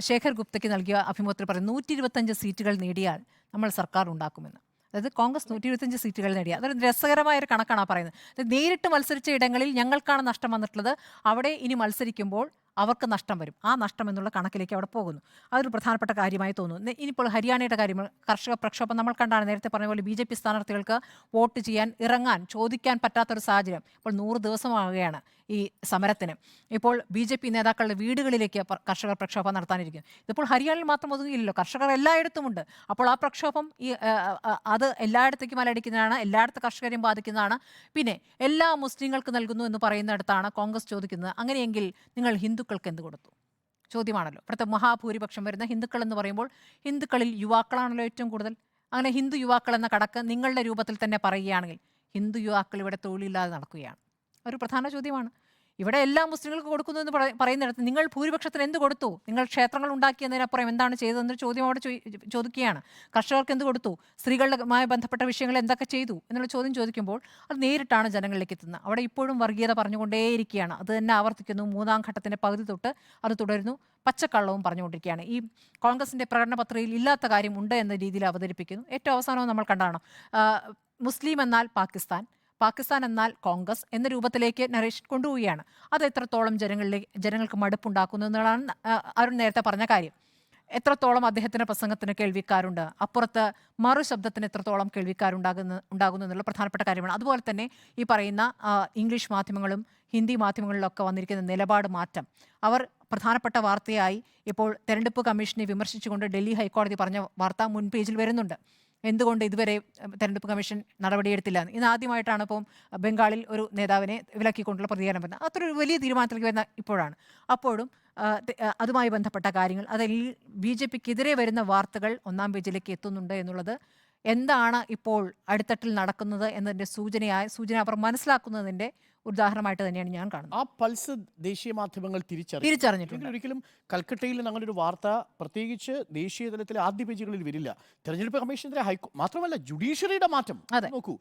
ശേഖർ ഗുപ്തയ്ക്ക് നൽകിയ അഭിമുഖത്തിൽ പറയുന്നത് നൂറ്റി ഇരുപത്തഞ്ച് സീറ്റുകൾ നേടിയാൽ നമ്മൾ സർക്കാർ ഉണ്ടാക്കുമെന്ന്. അതായത് കോൺഗ്രസ് നൂറ്റി ഇരുപത്തഞ്ച് സീറ്റുകൾ നേടിയ അതൊരു രസകരമായ ഒരു കണക്കാണ് പറയുന്നത്. നേരിട്ട് മത്സരിച്ച ഇടങ്ങളിൽ ഞങ്ങൾക്കാണ് നഷ്ടം വന്നിട്ടുള്ളത്. അവിടെ ഇനി മത്സരിക്കുമ്പോൾ അവർക്ക് നഷ്ടം വരും. ആ നഷ്ടം എന്നുള്ള കണക്കിലേക്ക് അവിടെ പോകുന്നു. അതൊരു പ്രധാനപ്പെട്ട കാര്യമായി തോന്നുന്നു. ഇനിയിപ്പോൾ ഹരിയാനയുടെ കാര്യം കർഷക പ്രക്ഷോഭം നമ്മൾ കണ്ടാണ്. നേരത്തെ പറഞ്ഞ പോലെ ബി ജെ പി സ്ഥാനാർത്ഥികൾക്ക് വോട്ട് ചെയ്യാൻ ഇറങ്ങാൻ ചോദിക്കാൻ പറ്റാത്തൊരു സാഹചര്യം. ഇപ്പോൾ നൂറ് ദിവസമാവുകയാണ് ഈ സമരത്തിന്. ഇപ്പോൾ ബി ജെ പി നേതാക്കളുടെ വീടുകളിലേക്ക് കർഷകർ പ്രക്ഷോഭം നടത്താനിരിക്കും ഇതിപ്പോൾ ഹരിയാനയിൽ മാത്രം ഒതുങ്ങിയില്ലല്ലോ. കർഷകർ എല്ലായിടത്തുമുണ്ട് അപ്പോൾ ആ പ്രക്ഷോഭം ഈ അത് എല്ലായിടത്തേക്കും അലടിക്കുന്നതാണ് എല്ലായിടത്തും കർഷകരെയും ബാധിക്കുന്നതാണ്. പിന്നെ എല്ലാ മുസ്ലിങ്ങൾക്ക് നൽകുന്നു എന്ന് പറയുന്നിടത്താണ് കോൺഗ്രസ് ചോദിക്കുന്നത്. അങ്ങനെയെങ്കിൽ നിങ്ങൾ ഹിന്ദുക്കൾക്ക് എന്ത് കൊടുത്തു? ചോദ്യമാണല്ലോ. ഇവിടുത്തെ മഹാഭൂരിപക്ഷം വരുന്ന ഹിന്ദുക്കൾ എന്ന് പറയുമ്പോൾ ഹിന്ദുക്കളിൽ യുവാക്കളാണല്ലോ ഏറ്റവും കൂടുതൽ. അങ്ങനെ ഹിന്ദു യുവാക്കൾ എന്ന കടക്ക് നിങ്ങളുടെ രൂപത്തിൽ തന്നെ പറയുകയാണെങ്കിൽ ഹിന്ദു യുവാക്കൾ ഇവിടെ തൊഴിലില്ലാതെ നടക്കുകയാണ്. ഒരു പ്രധാന ചോദ്യമാണ്. ഇവിടെ എല്ലാ മുസ്ലിങ്ങൾക്ക് കൊടുക്കുന്നു എന്ന് പറ- പറയുന്നിടത്ത് നിങ്ങൾ ഭൂരിപക്ഷത്തിന് എന്ത് കൊടുത്തു? നിങ്ങൾ ക്ഷേത്രങ്ങൾ ഉണ്ടാക്കിയതിനപ്പുറം എന്താണ് ചെയ്തതെന്നൊരു ചോദ്യം അവിടെ ചോദി- ചോദിക്കുകയാണ്. കർഷകർക്ക് എന്ത് കൊടുത്തു? സ്ത്രീകളുമായി ബന്ധപ്പെട്ട വിഷയങ്ങൾ എന്തൊക്കെ ചെയ്തു? എന്നുള്ള ചോദ്യം ചോദിക്കുമ്പോൾ അത് നേരിട്ടാണ് ജനങ്ങളിലേക്ക് എത്തുന്നത്. അവിടെ ഇപ്പോഴും വർഗീയത പറഞ്ഞുകൊണ്ടേയിരിക്കുകയാണ്. അത് തന്നെ ആവർത്തിക്കുന്നു. മൂന്നാം ഘട്ടത്തിന്റെ പകുതി തൊട്ട് അത് തുടരുന്നു. പച്ചക്കള്ളവും പറഞ്ഞുകൊണ്ടിരിക്കുകയാണ്. ഈ കോൺഗ്രസിന്റെ പ്രകടന പത്രികയിൽ ഇല്ലാത്ത കാര്യം ഉണ്ട് എന്ന രീതിയിൽ അവതരിപ്പിക്കുന്നു. ഏറ്റവും അവസാനവും നമ്മൾ കണ്ടാണ്. മുസ്ലിം എന്നാൽ പാകിസ്ഥാൻ. പാകിസ്ഥാൻ എന്നാൽ കോൺഗ്രസ് എന്ന രൂപത്തിലേക്ക് നരേഷ് കൊണ്ടുപോവുകയാണ്. അത് എത്രത്തോളം ജനങ്ങളിലേക്ക് ജനങ്ങൾക്ക് മടുപ്പുണ്ടാക്കുന്നു എന്നുള്ളതാണ് അരുൺ നേരത്തെ പറഞ്ഞ കാര്യം. എത്രത്തോളം അദ്ദേഹത്തിന്റെ പ്രസംഗത്തിന് കേൾവിക്കാരുണ്ട്? അപ്പുറത്ത് മറുശബ്ദത്തിന് എത്രത്തോളം കേൾവിക്കാരുണ്ടാകുന്ന ഉണ്ടാകുന്നു എന്നുള്ള പ്രധാനപ്പെട്ട കാര്യമാണ്. അതുപോലെ തന്നെ ഈ പറയുന്ന ഇംഗ്ലീഷ് മാധ്യമങ്ങളും ഹിന്ദി മാധ്യമങ്ങളിലൊക്കെ വന്നിരിക്കുന്ന നിലപാട് മാറ്റം. അവർ പ്രധാനപ്പെട്ട വാർത്തയായി ഇപ്പോൾ തെരഞ്ഞെടുപ്പ് കമ്മീഷനെ വിമർശിച്ചുകൊണ്ട് ഡൽഹി ഹൈക്കോടതി പറഞ്ഞ വാർത്ത മുൻപേജിൽ വരുന്നുണ്ട്. എന്തുകൊണ്ട് ഇതുവരെ തെരഞ്ഞെടുപ്പ് കമ്മീഷൻ നടപടിയെടുത്തില്ല? ഇന്ന് ആദ്യമായിട്ടാണ് ഇപ്പം ബംഗാളിൽ ഒരു നേതാവിനെ വിലക്കിക്കൊണ്ടുള്ള പ്രതികരണം വരുന്നത്. അത്രയൊരു വലിയ തീരുമാനത്തിലേക്ക് വരുന്ന ഇപ്പോഴാണ്. അപ്പോഴും അതുമായി ബന്ധപ്പെട്ട കാര്യങ്ങൾ അതിൽ ബി ജെ പിക്കെതിരെ വരുന്ന വാർത്തകൾ ഒന്നാം പേജിലേക്ക് എത്തുന്നുണ്ട് എന്നുള്ളത് എന്താണ് ഇപ്പോൾ അടിത്തട്ടിൽ നടക്കുന്നത് എന്നതിന്റെ സൂചനയായ സൂചന അവർ മനസ്സിലാക്കുന്നതിന്റെ ഉദാഹരണമായിട്ട് തന്നെയാണ് ഞാൻ കാണുന്നത്. ആ പൾസ് ദേശീയ മാധ്യമങ്ങൾ തിരിച്ചറിയും തിരിച്ചറിഞ്ഞിട്ടുണ്ട്. ഒരിക്കലും കൽക്കട്ടയിൽ നിന്ന് അങ്ങനെ ഒരു വാർത്ത പ്രത്യേകിച്ച് ദേശീയ തലത്തിലെ ആദ്യ പേജുകളിൽ വരില്ല. തെരഞ്ഞെടുപ്പ് കമ്മീഷനെതിരെ ഹൈക്കോ മാത്രമല്ല ജുഡീഷ്യറിയുടെ മാറ്റം. അതെ. നോക്കൂ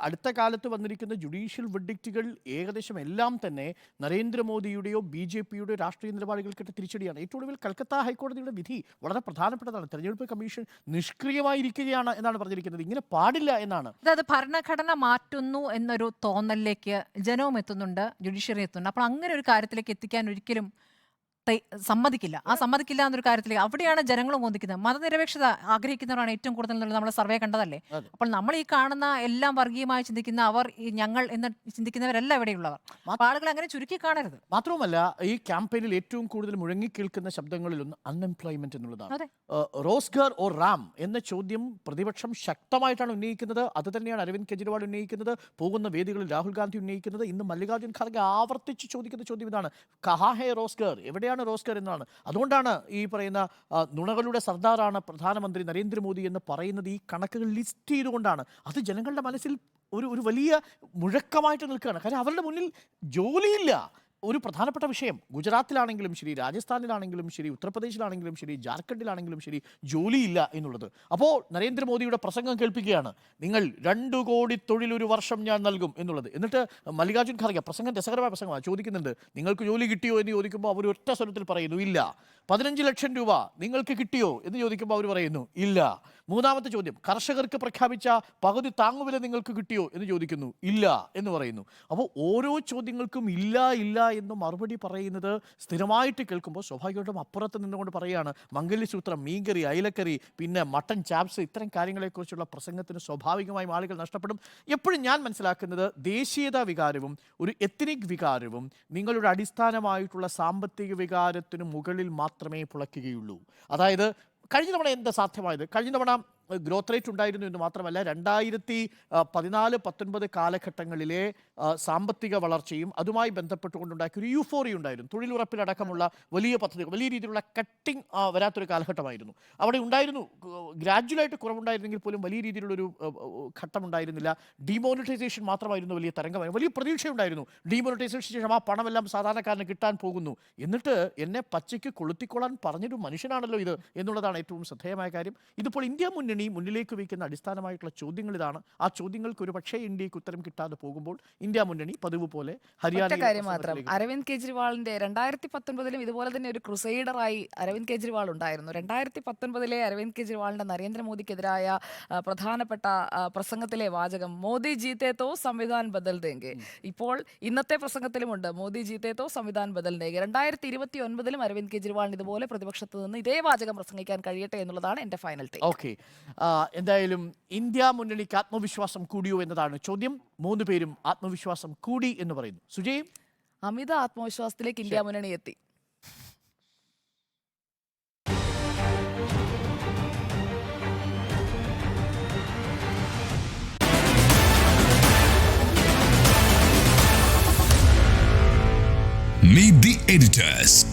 അടുത്ത കാലത്ത് വന്നിരിക്കുന്ന ജുഡീഷ്യൽ വെഡിക്റ്റുകൾ ഏകദേശം എല്ലാം തന്നെ നരേന്ദ്രമോദിയുടെയോ ബി ജെ പിയുടെയോ രാഷ്ട്രീയ നിലപാടുകൾക്കിട്ട് തിരിച്ചടിയാണ്. ഏറ്റവും ഒടുവിൽ കൽക്കത്ത ഹൈക്കോടതിയുടെ വിധി വളരെ പ്രധാനപ്പെട്ടതാണ്. തെരഞ്ഞെടുപ്പ് കമ്മീഷൻ നിഷ്ക്രിയമായിരിക്കുകയാണ് എന്നാണ് പറഞ്ഞിരിക്കുന്നത്. ഇങ്ങനെ പാടില്ല എന്നാണ്. അതായത് ഭരണഘടന മാറ്റുന്നു എന്നൊരു തോന്നലിലേക്ക് ജനവും എത്തുന്നുണ്ട് ജുഡീഷ്യറി എത്തുന്നുണ്ട്. അപ്പോൾ അങ്ങനെ ഒരു കാര്യത്തിലേക്ക് എത്തിക്കാൻ ഒരിക്കലും സമ്മതിക്കില്ല. ആ സമ്മതിക്കില്ല എന്നൊരു കാര്യത്തിൽ അവിടെയാണ് ജനങ്ങൾ മോദിക്കുന്നത്. മതനിരപേക്ഷത ആഗ്രഹിക്കുന്നവരാണ് ഏറ്റവും കൂടുതൽ എന്നുള്ളത് നമ്മൾ സർവേ കണ്ടതല്ലേ? അപ്പോൾ നമ്മൾ ഈ കാണുന്ന എല്ലാം വർഗീയമായി ചിന്തിക്കുന്ന അവർ ഈ ഞങ്ങൾ എന്ന് ചിന്തിക്കുന്നവരല്ല ഇവിടെയുള്ളവർ. ആളുകൾ അങ്ങനെ ചുരുക്കി കാണരുത്. മാത്രവുമല്ല ഈ ക്യാമ്പയിനിൽ ഏറ്റവും കൂടുതൽ മുഴങ്ങി കേൾക്കുന്ന ശബ്ദങ്ങളിലൊന്ന് അൺഎംപ്ലോയ്മെന്റ് എന്നുള്ളതാണ്. റോസ്ഗർ ഓർ റാം എന്ന ചോദ്യം പ്രതിപക്ഷം ശക്തമായിട്ടാണ് ഉന്നയിക്കുന്നത്. അത് തന്നെയാണ് അരവിന്ദ് കെജ്രിവാൾ ഉന്നയിക്കുന്നത്. പോകുന്ന വേദികളിൽ രാഹുൽ ഗാന്ധി ഉന്നയിക്കുന്നത്. ഇന്ന് മല്ലികാർജുൻ ഖാർഗെ ആവർത്തിച്ച് ചോദിക്കുന്ന ചോദ്യം ഇതാണ്. കഹാ ഹേ റോസ്ഗർ എവിടെയാണ് റോസ്ഗർ എന്നാണ് അതുകൊണ്ടാണ് ഈ പറയുന്ന നുണകളുടെ സർദാറാണ് പ്രധാനമന്ത്രി നരേന്ദ്രമോദി എന്ന് പറയുന്നത് ഈ കണക്കുകൾ ലിസ്റ്റ് ചെയ്തുകൊണ്ടാണ്. അത് ജനങ്ങളുടെ മനസ്സിൽ ഒരു ഒരു വലിയ മുഴക്കമായിട്ട് നിൽക്കുകയാണ്. കാരണം അവരുടെ മുന്നിൽ ജോലിയില്ല. ഒരു പ്രധാനപ്പെട്ട വിഷയം. ഗുജറാത്തിലാണെങ്കിലും ശരി രാജസ്ഥാനിലാണെങ്കിലും ശരി ഉത്തർപ്രദേശിലാണെങ്കിലും ശരി ജാർഖണ്ഡിലാണെങ്കിലും ശരി ജോലിയില്ല എന്നുള്ളത്. അപ്പോൾ നരേന്ദ്രമോദിയുടെ പ്രസംഗം കേൾപ്പിക്കുകയാണ്. നിങ്ങൾ രണ്ടു കോടി തൊഴിൽ ഒരു വർഷം ഞാൻ നൽകും എന്നുള്ളത്. എന്നിട്ട് മല്ലികാർജുൻ ഖാർഗെ പ്രസംഗം രസകരമായ പ്രസംഗമാണ്. ചോദിക്കുന്നുണ്ട്. നിങ്ങൾക്ക് ജോലി കിട്ടിയോ? എന്ന് ചോദിക്കുമ്പോൾ അവർ ഒറ്റ സ്വരത്തിൽ പറയുന്നു ഇല്ല. പതിനഞ്ച് ലക്ഷം രൂപ നിങ്ങൾക്ക് കിട്ടിയോ? എന്ന് ചോദിക്കുമ്പോൾ അവർ പറയുന്നു ഇല്ല. മൂന്നാമത്തെ ചോദ്യം കർഷകർക്ക് പ്രഖ്യാപിച്ച പകുതി താങ്ങുവില നിങ്ങൾക്ക് കിട്ടിയോ എന്ന് ചോദിക്കുന്നു. ഇല്ല എന്ന് പറയുന്നു. അപ്പോൾ ഓരോ ചോദ്യങ്ങൾക്കും ഇല്ല ഇല്ല എന്ന് മറുപടി പറയുന്നത് സ്ഥിരമായിട്ട് കേൾക്കുമ്പോൾ സ്വാഭാവികമായിട്ടും അപ്പുറത്ത് നിന്നുകൊണ്ട് പറയുകയാണ്. മംഗല്യസൂത്രം മീൻകറി അയിലക്കറി പിന്നെ മട്ടൻ ചാപ്സ് ഇത്തരം കാര്യങ്ങളെക്കുറിച്ചുള്ള പ്രസംഗത്തിന് സ്വാഭാവികമായും ആളുകൾ നഷ്ടപ്പെടും. എപ്പോഴും ഞാൻ മനസ്സിലാക്കുന്നത് ദേശീയതാ വികാരവും ഒരു എത്നിക് വികാരവും നിങ്ങളുടെ അടിസ്ഥാനമായിട്ടുള്ള സാമ്പത്തിക വികാരത്തിന് മുകളിൽ മാത്രമേ പുളയ്ക്കുകയുള്ളൂ. അതായത് കഴിഞ്ഞ തവണ എന്താ സാധ്യമായത്? കഴിഞ്ഞ തവണ ഗ്രോത്ത് റേറ്റ് ഉണ്ടായിരുന്നു എന്ന് മാത്രമല്ല രണ്ടായിരത്തി പതിനാല് പത്തൊൻപത് കാലഘട്ടങ്ങളിലെ സാമ്പത്തിക വളർച്ചയും അതുമായി ബന്ധപ്പെട്ടുകൊണ്ടുണ്ടാക്കിയ ഒരു യൂഫോറി ഉണ്ടായിരുന്നു. തൊഴിലുറപ്പിലടക്കമുള്ള വലിയ പദ്ധതികൾ വലിയ രീതിയിലുള്ള കട്ടിങ് വരാത്തൊരു കാലഘട്ടമായിരുന്നു. അവിടെ ഉണ്ടായിരുന്നു ഗ്രാജുവലായിട്ട് കുറവുണ്ടായിരുന്നെങ്കിൽ പോലും വലിയ രീതിയിലുള്ളൊരു ആ, ആ, ഘട്ടം ഉണ്ടായിരുന്നില്ല ഡിമോണിറ്റൈസേഷൻ മാത്രമായിരുന്നു വലിയ തരംഗമായിരുന്നു വലിയ പ്രതീക്ഷയുണ്ടായിരുന്നു. ഡിമോണിറ്റൈസേഷന് ശേഷം ആ പണമെല്ലാം സാധാരണക്കാരന് കിട്ടാൻ പോകുന്നു. എന്നിട്ട് എന്നെ പച്ചയ്ക്ക് കൊളുത്തിക്കൊള്ളാൻ പറഞ്ഞൊരു മനുഷ്യനാണല്ലോ ഇത് എന്നുള്ളതാണ് ഏറ്റവും ശ്രദ്ധേയമായ കാര്യം. ഇതിപ്പോൾ ഇന്ത്യ മുന്നണി മുന്നിലേക്ക് വയ്ക്കുന്ന അടിസ്ഥാനമായിട്ടുള്ള ചോദ്യങ്ങൾ ഇതാണ്. ആ ചോദ്യങ്ങൾക്ക് ഒരു പക്ഷേ ഇന്ത്യയ്ക്ക് ഉത്തരം കിട്ടാതെ പോകുമ്പോൾ ഇന്ത്യ മുന്നണി പതിവ് പോലെ ഹരിയാന കാര്യം മാത്രം. അരവിന്ദ് കെജ്രിവാളിന്റെ രണ്ടായിരത്തി പത്തൊൻപതിലും ഇതുപോലെ തന്നെ ഒരു ക്രുസൈഡറായി അരവിന്ദ് കെജ്രിവാൾ ഉണ്ടായിരുന്നു. രണ്ടായിരത്തി പത്തൊൻപതിലെ അരവിന്ദ് കെജ്രിവാളിന്റെ നരേന്ദ്രമോദിക്കെതിരായ പ്രധാനപ്പെട്ട പ്രസംഗത്തിലെ വാചകം മോദി ജീത്തേത്തോ സംവിധാൻ ബദൽ ദേങ്കെ. ഇപ്പോൾ ഇന്നത്തെ പ്രസംഗത്തിലുമുണ്ട് മോദി ജീത്തേത്തോ സംവിധാൻ ബദൽ ദേങ്കെ. രണ്ടായിരത്തി ഇരുപത്തി ഒൻപതിലും അരവിന്ദ് കെജ്രിവാളിന് ഇതുപോലെ പ്രതിപക്ഷത്ത് നിന്ന് ഇതേ വാചകം പ്രസംഗിക്കാൻ കഴിയട്ടെ എന്നുള്ളതാണ് എന്റെ ഫൈനൽ ടേക്ക്. ഓക്കെ. എന്തായാലും ഇന്ത്യ മുന്നണിക്ക് ആത്മവിശ്വാസം കൂടിയോ എന്നതാണ് ചോദ്യം. മൂന്ന് പേരും ആത്മവിശ്വാസം കൂടി എന്ന് പറയുന്നു. സുജയും? അമിത ആത്മവിശ്വാസത്തിലേക്ക് ഇന്ത്യ മുന്നണി എത്തി. Meet the editors.